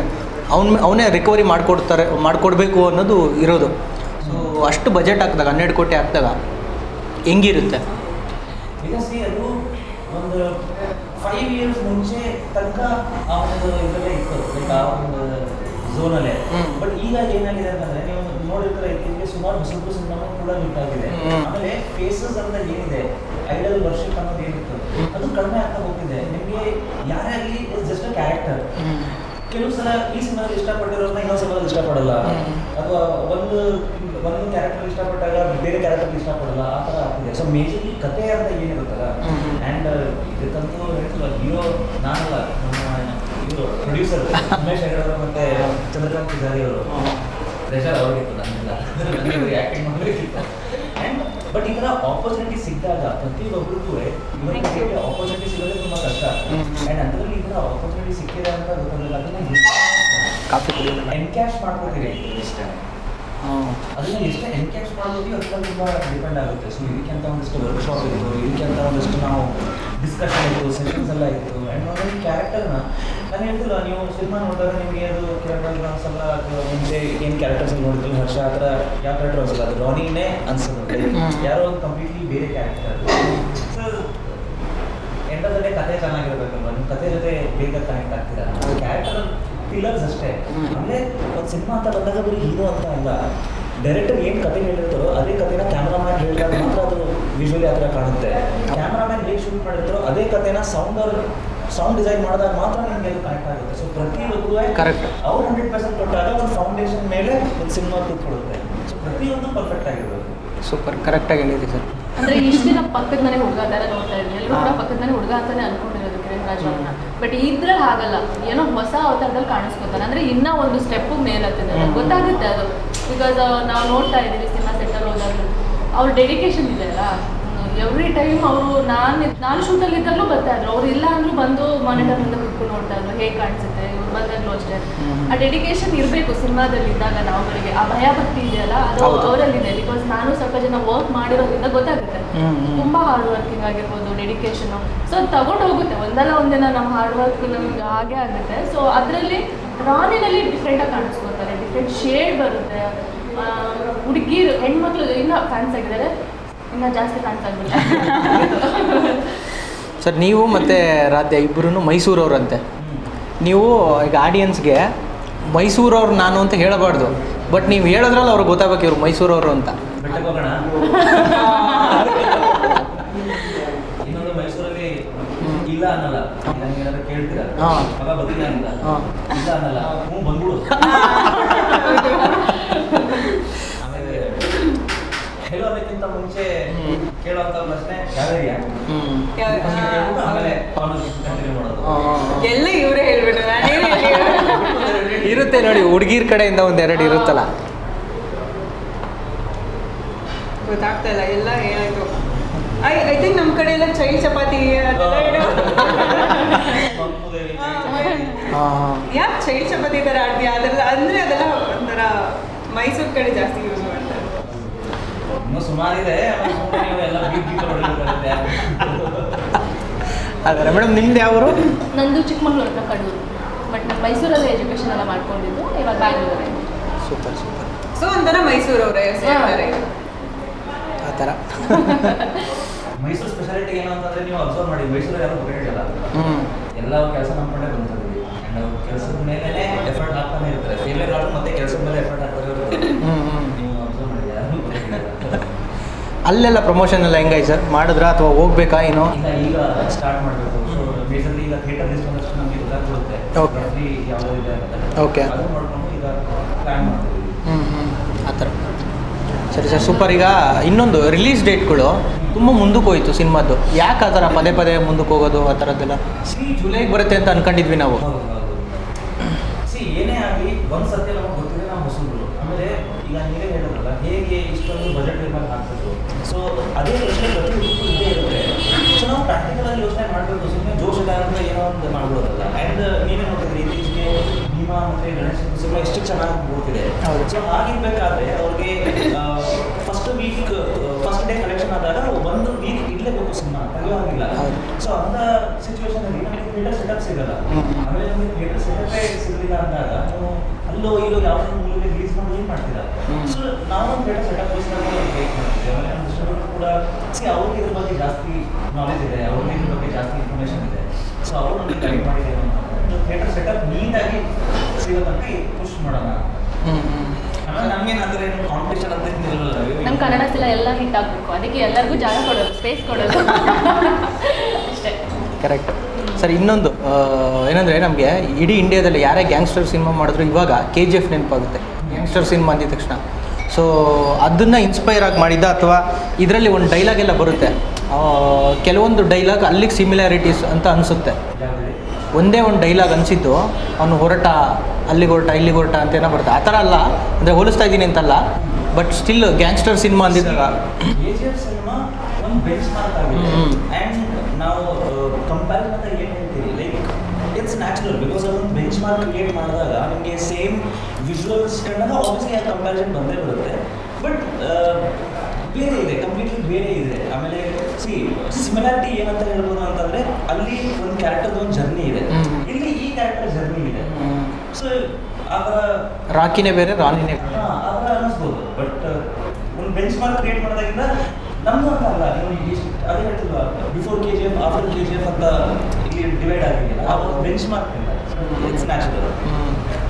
ಅವನ ಅವನೇ ರಿಕವರಿ ಮಾಡಿಕೊಡ್ತಾರೆ ಮಾಡಿಕೊಡ್ಬೇಕು ಅನ್ನೋದು ಇರೋದು. ಸೊ ಅಷ್ಟು ಬಜೆಟ್ ಹಾಕಿದಾಗ ಹನ್ನೆರಡು ಕೋಟಿ ಹಾಕಿದಾಗ ಹೆಂಗಿರುತ್ತೆ? ಅದು ಒಂದು ಫೈವ್ ಇಯರ್ಸ್ ಮುಂಚೆ ತನಕ ಆ ಒಂದು ಇದರಲ್ಲೇ ಇತ್ತು. ಲೈಕ್ ಆ ಒಂದು ಝೋನಲ್ಲೇ. ಬಟ್ ಈಗ ಏನಾಗಿದೆ ಅಂತಂದ್ರೆ ನೀವು ನೋಡಿರ್ತಾರೆ ಇದಕ್ಕೆ ಸುಮಾರು ಹೊಸಬ್ರು ಸಿನಿಮಾ ಕೂಡ ಹಿಟ್ ಆಗಿದೆ. ಆಮೇಲೆ ಫೇಸಸ್ ಅಂತ ಏನಿದೆ ಐಡಲ್ ವರ್ಷಕ್ಕೆ ಅನ್ನೋದು ಏನಿತ್ತು. ಅದು ಕಡಿಮೆ ಆಗ್ತಾ ಹೋಗ್ತಿದೆ ನಿಮಗೆ ಯಾರೇ ಆಗಲಿ ಜಸ್ಟ್ ಅ ಕ್ಯಾರೆಕ್ಟರ್ ಕೆಲವು ಸಲ ಈ ಸಿನಿಮಾದಲ್ಲಿ ಇಷ್ಟಪಟ್ಟಿರೋದನ್ನ ಇನ್ನೊಂದು ಸಿನಿಮಾದಲ್ಲಿ ಇಷ್ಟಪಡಲ್ಲ. ಅಥವಾ ಒಂದು ಒಂದು ಕ್ಯಾರೆಕ್ಟರ್ ಇಷ್ಟಪಟ್ಟಾಗ ಬೇರೆ ಕ್ಯಾರೆಕ್ಟರ್ ಇಷ್ಟಪಡಲ್ಲ ಆ ಥರ ಆಗ್ತಿದೆ. ಸೊ ಮೇಜರ್ಲಿ ಕತೆ ಅಂತ ಏನಿರುತ್ತಲ್ಲ. ಆ್ಯಂಡ್ ಇದಕ್ಕಂತೂ ಹೇಳ್ತಿಲ್ಲ ಹೀರೋ ನಾನಲ್ಲ ನಮ್ಮ ಇವರು ಪ್ರೊಡ್ಯೂಸರ್ ಉಮೇಶ್ ಹೆಗಡೆ ಮತ್ತೆ ಚಂದ್ರಕಾಂತ್ ಪೂಜಾರಿ ಅವರು. ಪ್ರೆಷರ್ ಅವ್ರಿಗಿತ್ತು ನನ್ನಿಂದ. ನನಗೆ ಆ್ಯಕ್ಟಿಂಗ್ ಮಾಡಬೇಕಿತ್ತು ಬಟ್ ಈ ಥರ ಆಪರ್ಚುನಿಟಿ ಸಿಕ್ಕಿದಾಗ ಪ್ರತಿಯೊಬ್ಬರಿಗೂ ಇವರಿಗೆ ಆಪರ್ಚುನಿಟಿ ಸಿಗೋದೇ ತುಂಬ ಕಷ್ಟ. ಆ್ಯಂಡ್ ಅದರಲ್ಲಿ ಈ ಥರ ಆಪರ್ಚುನಿಟಿ ಸಿಕ್ಕಿದೆ ಅಂತ ಗೊತ್ತಾಗಲ್ಲ ಅದನ್ನ ಕಾಫಿ ಎನ್ಕ್ಯಾಶ್ ಮಾಡ್ಕೋತೀರಿ. ಇಷ್ಟೇ. ಅದನ್ನ ಎಷ್ಟು ಎನ್ಕ್ಯಾಶ್ ಮಾಡೋದು ತುಂಬ ಡಿಪೆಂಡ್ ಆಗುತ್ತೆ. ಸೊ ಇದಕ್ಕೆ ಅಂತ ಒಂದಿಷ್ಟು ವರ್ಕ್ಶಾಪ್ ಇತ್ತು ಇದಕ್ಕೆ ಅಂತ ಒಂದಿಷ್ಟು ನಾವು ಡಿಸ್ಕಷನ್ ಇತ್ತು ಸೆಷನ್ಸ್ ಎಲ್ಲ ಇತ್ತು. ಒಂದೊಂದು ಕ್ಯಾರೆಕ್ಟರ್ನ ನಾನು ಹೇಳ್ತಿಲ್ಲ, ನೀವು ಸಿನಿಮಾ ನೋಡಿದಾಗ ನಿಮಗೆ ಅದು ಕ್ಯಾರೆಕ್ಟರ್ ಅನ್ಸಲ್ಲ, ಅಥವಾ ಮುಂಚೆ ಏನು ಕ್ಯಾರೆಕ್ಟರ್ಸ್ ನೋಡಿದ್ರು ಹರ್ಷ, ಆ ಥರ ಯಾವ ಕ್ಯಾರೆಕ್ಟರ್ ಅನ್ಸಲ್ಲ ಅದು ರಾನಿನೇ ಹ್ಮ್. ಯಾರೋ ಒಂದು ಕಂಪ್ಲೀಟ್ಲಿ ಬೇರೆ character sir end of the day ಕತೆ ಚೆನ್ನಾಗಿರ್ಬೇಕಲ್ವ? ನಿಮ್ಮ ಕತೆ ಜೊತೆ ಬೇಗ ಕನೆಕ್ಟ್ ಆಗ್ತೀರಾ? ಕ್ಯಾರೆಕ್ಟರ್ ಫಿಲ್ಲರ್ಸ್ ಅಷ್ಟೇ. ಅಂದರೆ ಒಂದು ಸಿನಿಮಾ ಅಂತ ಬಂದಾಗ ಬರೀ ಹೀರೋ ಅಂತ ಅಲ್ಲ. ಡೈರೆಕ್ಟರ್ ಏನು ಕತೆ ಹೇಳಿರ್ತಾರೋ, ಅದೇ ಕಥೆನ ಕ್ಯಾಮ್ರಾಮ್ಯಾನ್ ಹೇಳಿದಾಗ ಮಾತ್ರ ಅದು ವಿಜುವಲಿ ಆ ಥರ ಕಾಣುತ್ತೆ. ಕ್ಯಾಮ್ರಾಮ್ಯಾನ್ ಹೇಗೆ ಶೂಟ್ ಮಾಡಿರ್ತಾರೋ, ಅದೇ ಕಥೆನ ಸೌಂಡ್ ಸೌಂಡ್ ಡಿಸೈನ್ ಮಾಡಿದಾಗ ಮಾತ್ರ ನಿಮಗೆ ಅದು ಕನೆಕ್ಟ್ ಆಗುತ್ತೆ. ಸೊ ಪ್ರತಿಯೊಬ್ಬರು ಕರೆಕ್ಟ್ ಅವ್ರು ಹಂಡ್ರೆಡ್ ಪರ್ಸೆಂಟ್ ಕೊಟ್ಟಾಗ ಒಂದು ಫೌಂಡೇಶನ್ ಮೇಲೆ ಒಂದು ಸಿನಿಮಾ ಕೂತ್ಕೊಳ್ಳುತ್ತೆ. ಸೊ ಪ್ರತಿಯೊಂದು ಪರ್ಫೆಕ್ಟ್ ಆಗಿರ್ಬೋದು. ಸೂಪರ್ ಕರೆಕ್ಟಾಗಿ ಹೇಳಿದ್ರಿ ಸರ್. ಅಂದ್ರೆ ಇಷ್ಟು ದಿನ ಪಕ್ಕದ ಮನೆ ಹುಡುಗ ತರ ನೋಡ್ತಾ ಇದ್ದೀನಿ. ಎಲ್ಲರೂ ಕೂಡ ಪಕ್ಕದ ಮನೆ ಹುಡುಗ ಅಂತಾನೆ ಅನ್ಕೊಂಡಿರೋದು ಕಿರಣ್ ಅವ್ರನ್ನ. ಬಟ್ ಇದ್ರಲ್ಲಿ ಹಾಗಲ್ಲ. ಏನೋ ಹೊಸ ಅವತಾರದಲ್ಲಿ ಕಾಣಿಸ್ಕೊತಾನೆ. ಅಂದ್ರೆ ಇನ್ನ ಒಂದು ಸ್ಟೆಪ್ ಮೇಲತ್ತಿದೆ ಹ್ಮ್. ಗೊತ್ತಾಗುತ್ತೆ ಅದು. ಬಿಕಾಸ್ ನಾವು ನೋಡ್ತಾ ಇದ್ದೀವಿ ಸಿನಿಮಾ ಸೆಟ್ಟರ್ ಹೋದಾಗ ಅವ್ರ ಡೆಡಿಕೇಶನ್ ಇದೆ ಅಲ್ಲ. ಎವ್ರಿ ಟೈಮ್ ಅವರು ನಾನು ನಾನು ಶೂಟಲ್ಲಿ ಇದ್ದಲ್ಲೂ ಬರ್ತಾ ಇದ್ರು. ಅವ್ರು ಇಲ್ಲ ಅಂದ್ರೂ ಬಂದು ಮಾನಿಟರ್ ಮುಂದೆ ಕುತ್ಕೊಂಡು ನೋಡ್ತಾ ಇದ್ರು. ಹೇಗೆ ಕಾಣಿಸುತ್ತೆ? ಇವ್ರು ಬಂದಾಗಲೂ ಅಷ್ಟೇ. ಆ ಡೆಡಿಕೇಶನ್ ಇರಬೇಕು ಸಿನಿಮಾದಲ್ಲಿ ಇದ್ದಾಗ ನಾವುಗಳಿಗೆ ಆ ಭಯ ಭಕ್ತಿ ಇದೆಯಲ್ಲ ಅದು. ಅವರಲ್ಲಿದೆ. ಬಿಕಾಸ್ ನಾನು ಸ್ವಲ್ಪ ಜನ ವರ್ಕ್ ಮಾಡಿರೋದ್ರಿಂದ ಗೊತ್ತಾಗುತ್ತೆ. ತುಂಬಾ ಹಾರ್ಡ್ ವರ್ಕಿಂಗ್ ಆಗಿರ್ಬೋದು ಡೆಡಿಕೇಶನ್ ಸೊ ಅದು ತಗೊಂಡು ಹೋಗುತ್ತೆ. ಒಂದಲ್ಲ ಒಂದಿನ ನಮ್ಮ ಹಾರ್ಡ್ ವರ್ಕ್ ನಮ್ಗೆ ಹಾಗೆ ಆಗುತ್ತೆ. ಸೊ ಅದರಲ್ಲಿ ರಾಣಿನಲ್ಲಿ ಡಿಫ್ರೆಂಟಾಗಿ ಕಾಣಿಸ್ಕೊತಾರೆ ಡಿಫ್ರೆಂಟ್ ಶೇಡ್ ಬರುತ್ತೆ. ಹುಡುಗಿರು ಹೆಣ್ಮಕ್ಳು ಇನ್ನೂ ಫ್ಯಾನ್ಸ್ ಆಗಿದ್ದಾರೆ. ಇನ್ನೂ ಜಾಸ್ತಿ ಫ್ಯಾನ್ಸ್ ಸರ್ ನೀವು ಮತ್ತು ರಾಧ್ಯ ಇಬ್ಬರೂ ಮೈಸೂರವ್ರಂತೆ. ನೀವು ಈಗ ಆಡಿಯನ್ಸ್ಗೆ ಮೈಸೂರವ್ರು ನಾನು ಅಂತ ಹೇಳಬಾರ್ದು. ಬಟ್ ನೀವು ಹೇಳಿದ್ರಲ್ಲ ಅವ್ರಿಗೆ ಗೊತ್ತಾಗಬೇಕು ಇವ್ರು ಮೈಸೂರವರು ಅಂತ. ಬೆಟ್ಟಕ್ಕೆ ಹೋಗೋಣ ಇನ್ನೊಂದು ಮೈಸೂರಲ್ಲಿ ಇಲ್ಲ ಅನ್ನಲ್ಲ ನನಗೆ ಏನಾದ್ರು ಕೇಳ್ತೀರಾ ಹಾ. ಮಗ ಬರ್ತೀನಿ ಅಂತ ಹಾ. ಇಲ್ಲ ಅನ್ನಲ್ಲ ಹ್ಞೂ ಬಂದ್ಬಿಡು ಆಮೇಲೆ ಮುಂಚೆ. ಕೇಳುವಂತ ಪ್ರಶ್ನೆ. ಆಮೇಲೆ ಎಲ್ಲ ಇವರೇ ಹೇಳ್ಬಿಟ್ರು ಇರುತ್ತೆ ನೋಡಿ ಹುಡುಗಿರ್ ಕಡೆಯಿಂದ ಒಂದೆರಡು ಇರುತ್ತಲ್ಲ. ಗೊತ್ತಾಗ್ತಾ ಇಲ್ಲ ಎಲ್ಲ ಏನಾಯ್ತು? ಐ ಐ ಥಿಂಕ್ ನಮ್ಮ ಕಡೆ ಎಲ್ಲ ಚೈ ಚಪಾತಿ ಯಾಕೆ ಚೈ ಚಪಾತಿ ಥರ ಆಡ್ತೀಯ? ಅದೆಲ್ಲ ಅಂದರೆ ಅದೆಲ್ಲ ಒಂಥರ ಮೈಸೂರು ಕಡೆ ಜಾಸ್ತಿ ಯೂಸ್ ಇನ್ನೂ ಸುಮಾರಿದೆ. ಅದರ ಮೇಡಮ್ ನಿಮ್ದು ಯಾವರು? ನಂದು ಚಿಕ್ಕಮಗಳೂರು ಹತ್ರ ಕಡೂರು. ಬಟ್ ನಾನು ಮೈಸೂರಲ್ಲಿ ಎಜುಕೇಶನ್ ಎಲ್ಲ ಮಾಡ್ಕೊಂಡಿದ್ದು ಇವಾಗ ಬ್ಯಾಂಗ್ಳೂರಲ್ಲಿ. Super super. ಸೊ ಒಂಥರ ಮೈಸೂರವರೇ ಸೇರ್ತಾರೆ. ಆ ಥರ. ಮೈಸೂರು ಸ್ಪೆಷಾಲಿಟಿ ಏನು ಅಂತಂದ್ರೆ ನೀವು ಅಬ್ಸರ್ವ್ ಮಾಡಿ ಮೈಸೂರು ಯಾರು ಹ್ಞೂ ಎಲ್ಲ ಕೆಲಸ ನಂಬ್ಕೊಂಡೇ ಬಂದಿದ್ದೀವಿ ಆ್ಯಂಡ್ ಅವ್ರು ಕೆಲಸದ ಮೇಲೆ ಎಫರ್ಟ್ ಹಾಕ್ತಾನೆ ಇರ್ತಾರೆ. ಫೇಲಿಯರ್ ಆದ್ರೂ ಮತ್ತೆ ಕೆಲಸದ ಮೇಲೆ ಎಫರ್ಟ್ ಹಾಕ್ತಾರೆ ಇರ್ತಾರೆ ಹ್ಞೂ ಹ್ಞೂ ನೀವು ಅಬ್ಸರ್ವ್ ಮಾಡಿ ಯಾರು ಹೊರಗಡೆ ಅಲ್ಲೆಲ್ಲ ಪ್ರಮೋಷನ್ ಎಲ್ಲ ಹೆಂಗಾಯ್ತು ಸರ್? ಮಾಡಿದ್ರಾ ಅಥವಾ ಹೋಗ್ಬೇಕಾ ಏನು? ಈಗ ಸ್ಟಾರ್ಟ್ ಮಾಡಬೇಕು. ಸೊ ಮೇಜರ್ಲಿ ಈಗ ಥಿಯೇಟರ್ ಲಿಸ್ಟ್ ಒಂದಷ್ಟು ನಮಗೆ ಗೊತ್ತಾಗ್ಬಿಡುತ್ತೆ Okay. roughly ಯಾವ್ದು ಇದೆ ಅಂತ. Okay. ಅದು ಮಾಡ್ಕೊಂಡು ಈಗ ಪ್ಲ್ಯಾನ್ ಮಾಡ್ತಿದ್ದೀವಿ ಹ್ಞೂ ಹ್ಞೂ ಆ ಥರ. ಸರಿ ಸರ್ ಸೂಪರ್ ಈಗ ಇನ್ನೊಂದು ರಿಲೀಸ್ ಡೇಟ್ಗಳು ತುಂಬ ಮುಂದಕ್ಕೆ ಹೋಯ್ತು ಸಿನಿಮಾದ್ದು. ಯಾಕೆ ಆ ಥರ ಪದೇ ಪದೇ ಮುಂದಕ್ಕೆ ಹೋಗೋದು ಆ ಥರದ್ದೆಲ್ಲ? ಸಿ ಜುಲೈಗೆ ಬರುತ್ತೆ ಅಂತ ಅನ್ಕೊಂಡಿದ್ವಿ ನಾವು. ಸಿ ಏನೇ ಆಗಲಿ ಒಂದು ನಮಗೆ ಗೊತ್ತಿದೆ ನಾವು ಹೊಸಬ್ರು. ಆಮೇಲೆ ಈಗ ನೀವೇ ಹೇಳಿದ್ರಲ್ಲ ಹೇಗೆ ಇಷ್ಟೊಂದು ಬಜೆಟ್ ಅದೇ ಪ್ರಶ್ನೆ ಪ್ರತಿ ಇದ್ದೇ ಇರುತ್ತೆ. ಸೊ ನಾವು ಪ್ರಾಕ್ಟಿಕಲ್ ಆಗಿ ಯೋಚನೆ ಮಾಡಬೇಕು. ಸುಮ್ಮನೆ ಜೋಶದ ಅಂತ ಏನೋ ಒಂದು ಮಾಡ್ಬೋದಲ್ಲ ಆ್ಯಂಡ್ ನೀನೇ ನೋಡಿದ್ರಿ ಇತ್ತೀಚೆಗೆ ಭೀಮಾ ಮತ್ತು ಗಣೇಶ ಸಿನಿಮಾ ಎಷ್ಟು ಚೆನ್ನಾಗಿ ಹೋಗ್ತಿದೆ ಹೌದು. ಸೊ ಹಾಗಿರ್ಬೇಕಾದ್ರೆ ಅವ್ರಿಗೆ first week first day collection ಆದಾಗ ಒಂದು ವೀಕ್ ಇರಲೇಬೇಕು ಸಿನಿಮಾ. ಅಲ್ಲೂ ಆಗಿಲ್ಲ. ಸೊ ಅಂತ ಸಿಚುವೇಶನ್ ಅಲ್ಲಿ ನಮಗೆ ಥಿಯೇಟರ್ ಸೆಟಪ್ ಸಿಗಲ್ಲ. ಆಮೇಲೆ ನಮಗೆ ಥಿಯೇಟರ್ ಸೆಟಪೇ ಸಿಗಲಿಲ್ಲ ಅಂದಾಗ ನೀವು ಅಲ್ಲೋ ಇಲ್ಲೋ ಯಾವುದೇ ಮೂವಿಗೆ ರಿಲೀಸ್ ಮಾಡಿ ಏನು ಮಾಡ್ತೀರಾ. ಸೊ ನಾವು ಥಿಯೇಟರ್ ಸೆಟಪ್ ವೇಟ್ ಮಾಡ್ತೀವಿ. ಕೂಡ ಸಿ ಅವ್ರಿಗೆ ಇದ್ರ ಬಗ್ಗೆ ಜಾಸ್ತಿ ನಾಲೆಜ್ ಇದೆ ಅವ್ರಿಗೆ ಇದ್ರ ಬಗ್ಗೆ ಜಾಸ್ತಿ ಇನ್ಫಾರ್ಮೇಷನ್ ಇದೆ. ಸೊ ಅವರು ನಮಗೆ ಗೈಡ್ ಮಾಡಿದ್ದಾರೆ ಥಿಯೇಟರ್ ಸೆಟಪ್ ನೀಟಾಗಿ ಸಿಗೋ ತನಕ ಪುಷ್ ಮಾಡೋಣ. ಕನ್ನಡ ಸಿಲ ಎಲ್ಲ ಹಿಟ್ ಆಗಬೇಕು. ಅದಕ್ಕೆ ಎಲ್ಲರಿಗೂ ಜಾಗ ಕೊಡೋದು ಸ್ಪೇಸ್ ಕೊಡೋದು. ಅಷ್ಟೇ. ಕರೆಕ್ಟ್ ಸರ್ ಇನ್ನೊಂದು ಏನಂದ್ರೆ ನಮಗೆ ಇಡೀ ಇಂಡಿಯಾದಲ್ಲಿ ಯಾರೇ ಗ್ಯಾಂಗ್ಸ್ಟರ್ ಸಿನಿಮಾ ಮಾಡಿದ್ರು ಇವಾಗ ಕೆ ಜಿ ಎಫ್ ನೆನಪಾಗುತ್ತೆ. ಗ್ಯಾಂಗ್ಸ್ಟರ್ ಸಿನಿಮಾ ಅಂದಿದ ತಕ್ಷಣ. ಸೊ ಅದನ್ನು ಇನ್ಸ್ಪೈರ್ ಆಗಿ ಮಾಡಿದ್ದ ಅಥವಾ ಇದರಲ್ಲಿ ಒಂದು ಡೈಲಾಗ್ ಎಲ್ಲ ಬರುತ್ತೆ. ಕೆಲವೊಂದು ಡೈಲಾಗ್ ಅಲ್ಲಿಗೆ ಸಿಮಿಲಾರಿಟೀಸ್ ಅಂತ ಅನಿಸುತ್ತೆ. ಒಂದೇ ಒಂದು ಡೈಲಾಗ್ ಅನಿಸಿದ್ದು ಅವನು ಹೊರಟ ಅಲ್ಲಿಗೆ ಹೊರಟ ಇಲ್ಲಿಗೆ ಹೊರಟ ಅಂತ ಏನೋ ಬರುತ್ತೆ. ಆ ಥರ ಅಲ್ಲ ಅಂದರೆ ಹೋಲಿಸ್ತಾ ಇದ್ದೀನಿ ಅಂತಲ್ಲ. ಬಟ್ ಸ್ಟಿಲ್ ಗ್ಯಾಂಗ್ಸ್ಟರ್ ಸಿನಿಮಾ ಅಂದಿದ್ದಾಗ ಇಟ್ಸ್ ನ್ಯಾಚುರಲ್ ಬಿಕಾಸ್ ಅದೊಂದು ಬೆಂಚ್ ಮಾರ್ಕ್ ಕ್ರಿಯೇಟ್ ಮಾಡಿದಾಗ ನಿಮಗೆ ಸೇಮ್ ವಿಜುವಲ್ಸ್ ಕಂಡಾಗ ಆಬ್ವಿಯಸ್ಲಿ ಆ ಕಂಪ್ಯಾರಿಸನ್ ಬಂದೇ ಬರುತ್ತೆ. ಬಟ್ ಬೇರೆ ಇದೆ ಕಂಪ್ಲೀಟ್ಲಿ ಬೇರೆ ಇದೆ. ಆಮೇಲೆ ಸಿ ಸಿಮಿಲಾರಿಟಿ ಏನಂತ ಹೇಳ್ಬೋದು ಅಂತಂದ್ರೆ ಅಲ್ಲಿ ಒಂದು ಕ್ಯಾರೆಕ್ಟರ್ದು ಒಂದು ಜರ್ನಿ ಇದೆ. ಇಲ್ಲಿ ಈ ಕ್ಯಾರೆಕ್ಟರ್ ಜರ್ನಿ ಇದೆ. ಸೊ ಅದರ ರಾಕಿನೇ ಬೇರೆ ರಾಣಿನೇ ಬೇರೆ. ಥರ ಅನ್ನಿಸ್ಬೋದು ಬಟ್ ಒಂದು ಬೆಂಚ್ ಮಾರ್ಕ್ ಕ್ರಿಯೇಟ್ ಮಾಡೋದಾಗಿಂದ ನಮ್ದು ಅಂತ ಅಲ್ಲ. ಅದೇ ಹೇಳ್ತಿಲ್ವ? Before K G F after K G F ಅಂತ ಇಲ್ಲಿ ಡಿವೈಡ್ ಆಗಿಲ್ಲ ಬೆಂಚ್ ಮಾರ್ಕ್ ಇಲ್ಲ. ಇಟ್ಸ್ ನ್ಯಾಚುರಲ್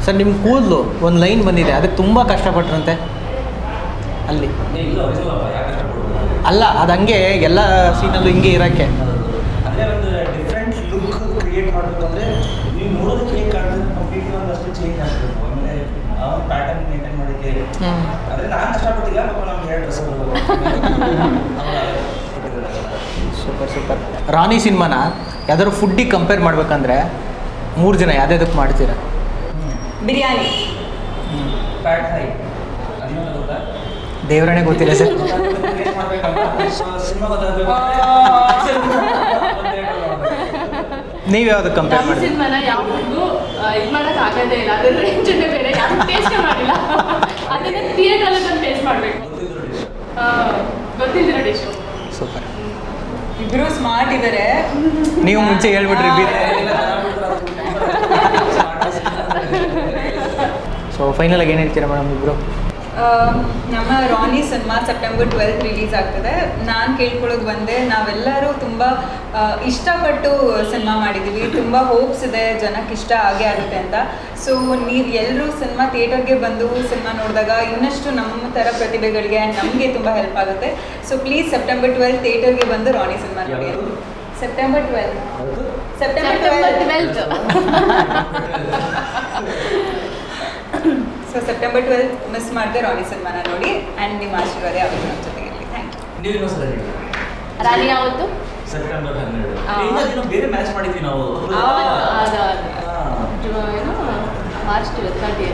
ಸರ್ ನಿಮ್ಮ ಕೂದಲು ಒಂದು ಲೈನ್ ಬಂದಿದೆ ಅದಕ್ಕೆ ತುಂಬ ಕಷ್ಟಪಟ್ರಂತೆ. ಅಲ್ಲಿ. ಅಲ್ಲ ಅದು ಹಂಗೆ ಎಲ್ಲ ಸೀನಲ್ಲೂ ಹಿಂಗೆ ಇರೋಕ್ಕೆ. Super super. ರಾಣಿ ಸಿನಿಮಾನ ಯಾವ್ದಾದ್ರು ಫುಡ್ಡಿಗೆ ಕಂಪೇರ್ ಮಾಡ್ಬೇಕಂದ್ರೆ ಮೂರು ಜನ ಯಾವ್ದಾದಕ್ಕೆ ಮಾಡ್ತೀರಾ? ಬಿರಿಯಾನಿ. ಪ್ಯಾಡ್ ಥೈ ಅದಿನ್ನೂ ಗೊತ್ತಾ ದೇವರೇ ಗೊತ್ತಿಲ್ಲ ಸರ್. ಸಿನಿಮಾ ಯಾವ್ದು ನೀವು ಯಾವ್ದಕ್ಕೆ ಕಂಪೇರ್ ನಮ್ಮ ಮಾಡ್ತೀರಾ ಸಿನಿಮಾನ ಯಾವ್ದು ಇದು ಮಾಡಕ್ ಆಗೋದೇ ಇಲ್ಲ. ಅದ್ರ ರೇಂಜನ್ನೇ ಬೇರೆ ಯಾರು ಟೇಸ್ಟ್ ಮಾಡಿಲ್ಲ. ಅದನ್ನ ಥಿಯೇಟರ್ ಅಲ್ಲಿ ಬಂದು ಟೇಸ್ಟ್ ಮಾಡಬೇಕು. ಗೊತ್ತಿಲ್ಲ ಡಿಶ್ ಸೂಪರ್ ಇಬ್ರು ಸ್ಮಾರ್ಟ್ ಇದ್ದಾರೆ ನೀವು ಮುಂಚೆ ಹೇಳ್ಬಿಟ್ರಿ ಸೊ ಫೈನಲಾಗಿ ಏನು ಹೇಳ್ತೀರಾ ಮೇಡಮ್ ಇಬ್ಬರು ಆ, ನಮ್ಮ Rani cinema September twelfth release ಆಗ್ತದೆ. ನಾನು ಕೇಳ್ಕೊಳ್ಳೋದು ಬಂದೆ ನಾವೆಲ್ಲರೂ ತುಂಬ ಇಷ್ಟಪಟ್ಟು ಸಿನಿಮಾ ಮಾಡಿದ್ದೀವಿ ತುಂಬ ಹೋಪ್ಸ್ ಇದೆ ಜನಕ್ಕೆ ಇಷ್ಟ ಆಗೇ ಆಗುತ್ತೆ ಅಂತ. ಸೊ ನೀವು ಎಲ್ಲರೂ ಸಿನಿಮಾ ಥಿಯೇಟರ್ಗೆ ಬಂದು ಸಿನಿಮಾ ನೋಡಿದಾಗ ಇನ್ನಷ್ಟು ನಮ್ಮ ಥರ ಪ್ರತಿಭೆಗಳಿಗೆ ನಮಗೆ ತುಂಬ ಹೆಲ್ಪ್ ಆಗುತ್ತೆ. ಸೊ ಪ್ಲೀಸ್ ಸೆಪ್ಟೆಂಬರ್ ಟ್ವೆಲ್ತ್ ಥಿಯೇಟರ್ಗೆ ಬಂದು ರಾಣಿ ಸಿನಿಮಾ ನೋಡಿ. September twelfth September September twelfth so September twelfth miss ಮಾಡಿದೆ ರಾಣಿ ಸಿನಿಮಾನ ನೋಡಿ ಆ್ಯಂಡ್ ನಿಮ್ಮ ಆಶೀರ್ವಾದ ಯಾವಾಗ ನಮ್ಮ ಜೊತೆಗೆ ಇರಲಿ ಥ್ಯಾಂಕ್ ಯು ನೀವು ಇನ್ನೊಂದ್ಸಲ ಹೇಳಿ. ರಾಣಿ ಯಾವತ್ತು? ಸೆಪ್ಟೆಂಬರ್ ಹನ್ನೆರಡು. ದಿನ ಬೇರೆ ಮ್ಯಾಚ್ ಮಾಡಿದ್ವಿ ನಾವು. ಏನು ಮಾರ್ಚ್ ತರ್ಟಿ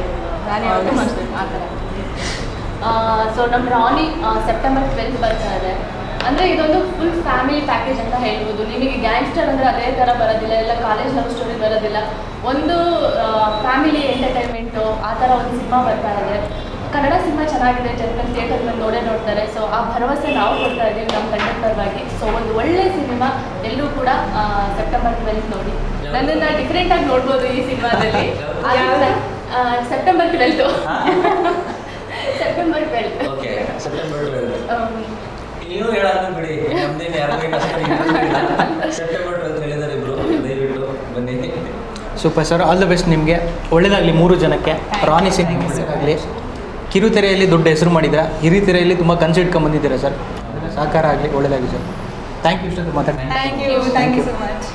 ರಾಣಿ ಯಾವತ್ತು ಮಾರ್ಚ್ ಆ ಥರ. ಸೊ ನಮ್ಮ ರಾಣಿ ಸೆಪ್ಟೆಂಬರ್ ಟ್ವೆಲ್ತ್ ಬರ್ತಾ ಇದೆ ಅಂದರೆ ಇದೊಂದು ಫುಲ್ ಫ್ಯಾಮಿಲಿ ಪ್ಯಾಕೇಜ್ ಅಂತ ಹೇಳ್ಬೋದು. ನಿಮಗೆ ಗ್ಯಾಂಗ್ಸ್ಟರ್ ಅಂದ್ರೆ ಅದೇ ತರ ಬರೋದಿಲ್ಲ ಎಲ್ಲ ಕಾಲೇಜ್ ಲವ್ ಸ್ಟೋರಿ ಬರೋದಿಲ್ಲ. ಒಂದು ಫ್ಯಾಮಿಲಿ ಎಂಟರ್ಟೈನ್ಮೆಂಟ್ ಆ ತರ ಒಂದು ಸಿನಿಮಾ ಬರ್ತಾ ಇದೆ. ಕನ್ನಡ ಸಿನಿಮಾ ಚೆನ್ನಾಗಿದೆ ಜನಗಳು ಥಿಯೇಟರ್ ಬಂದು ನೋಡೇ ನೋಡ್ತಾರೆ. ಸೊ ಆ ಭರವಸೆ ನಾವು ಕೊಡ್ತಾ ಇದ್ದೀವಿ ನಮ್ಮ ಕಂಡಕ್ಟರ್ ಆಗಿ ಸೊ ಒಂದು ಒಳ್ಳೆ ಸಿನಿಮಾ ಎಲ್ಲರೂ ಕೂಡ ಸೆಪ್ಟೆಂಬರ್ ಟ್ವೆಲ್ತ್ ನೋಡಿ. ನನ್ನನ್ನು ಡಿಫ್ರೆಂಟಾಗಿ ನೋಡ್ಬೋದು ಈ ಸಿನಿಮಾದಲ್ಲಿ? September twelfth September twelfth okay September ನೀವು ಹೇಳೋದು ಬಿಡಿ ನಮ್ದೇನು ಯಾರು ಸೆಪ್ಟೆಂಬರ್ ಟ್ವೆಲ್ತ್ ಹೇಳಿದಾರೆ ಇಬ್ರು ದಯವಿಟ್ಟು ಬನ್ನಿ. Super sir all the best ನಿಮಗೆ. ಒಳ್ಳೇದಾಗಲಿ ಮೂರು ಜನಕ್ಕೆ. ರಾಣಿ ಸಿಂಗ್ ಆಗಲಿ ಕಿರುತೆರೆಯಲ್ಲಿ ದೊಡ್ಡ ಹೆಸರು ಮಾಡಿದ್ರೆ ಹಿರಿತೆರೆಯಲ್ಲಿ ತುಂಬ ಕನ್ಸು ಇಟ್ಕೊಂಡು ಬಂದಿದ್ದೀರಾ ಸರ್ ಸಹಕಾರ ಆಗಲಿ ಒಳ್ಳೇದಾಗಲಿ ಸರ್ ಥ್ಯಾಂಕ್ ಯು ಸರ್ ಮಾತಾಡ್ತೀನಿ thank you thank you so much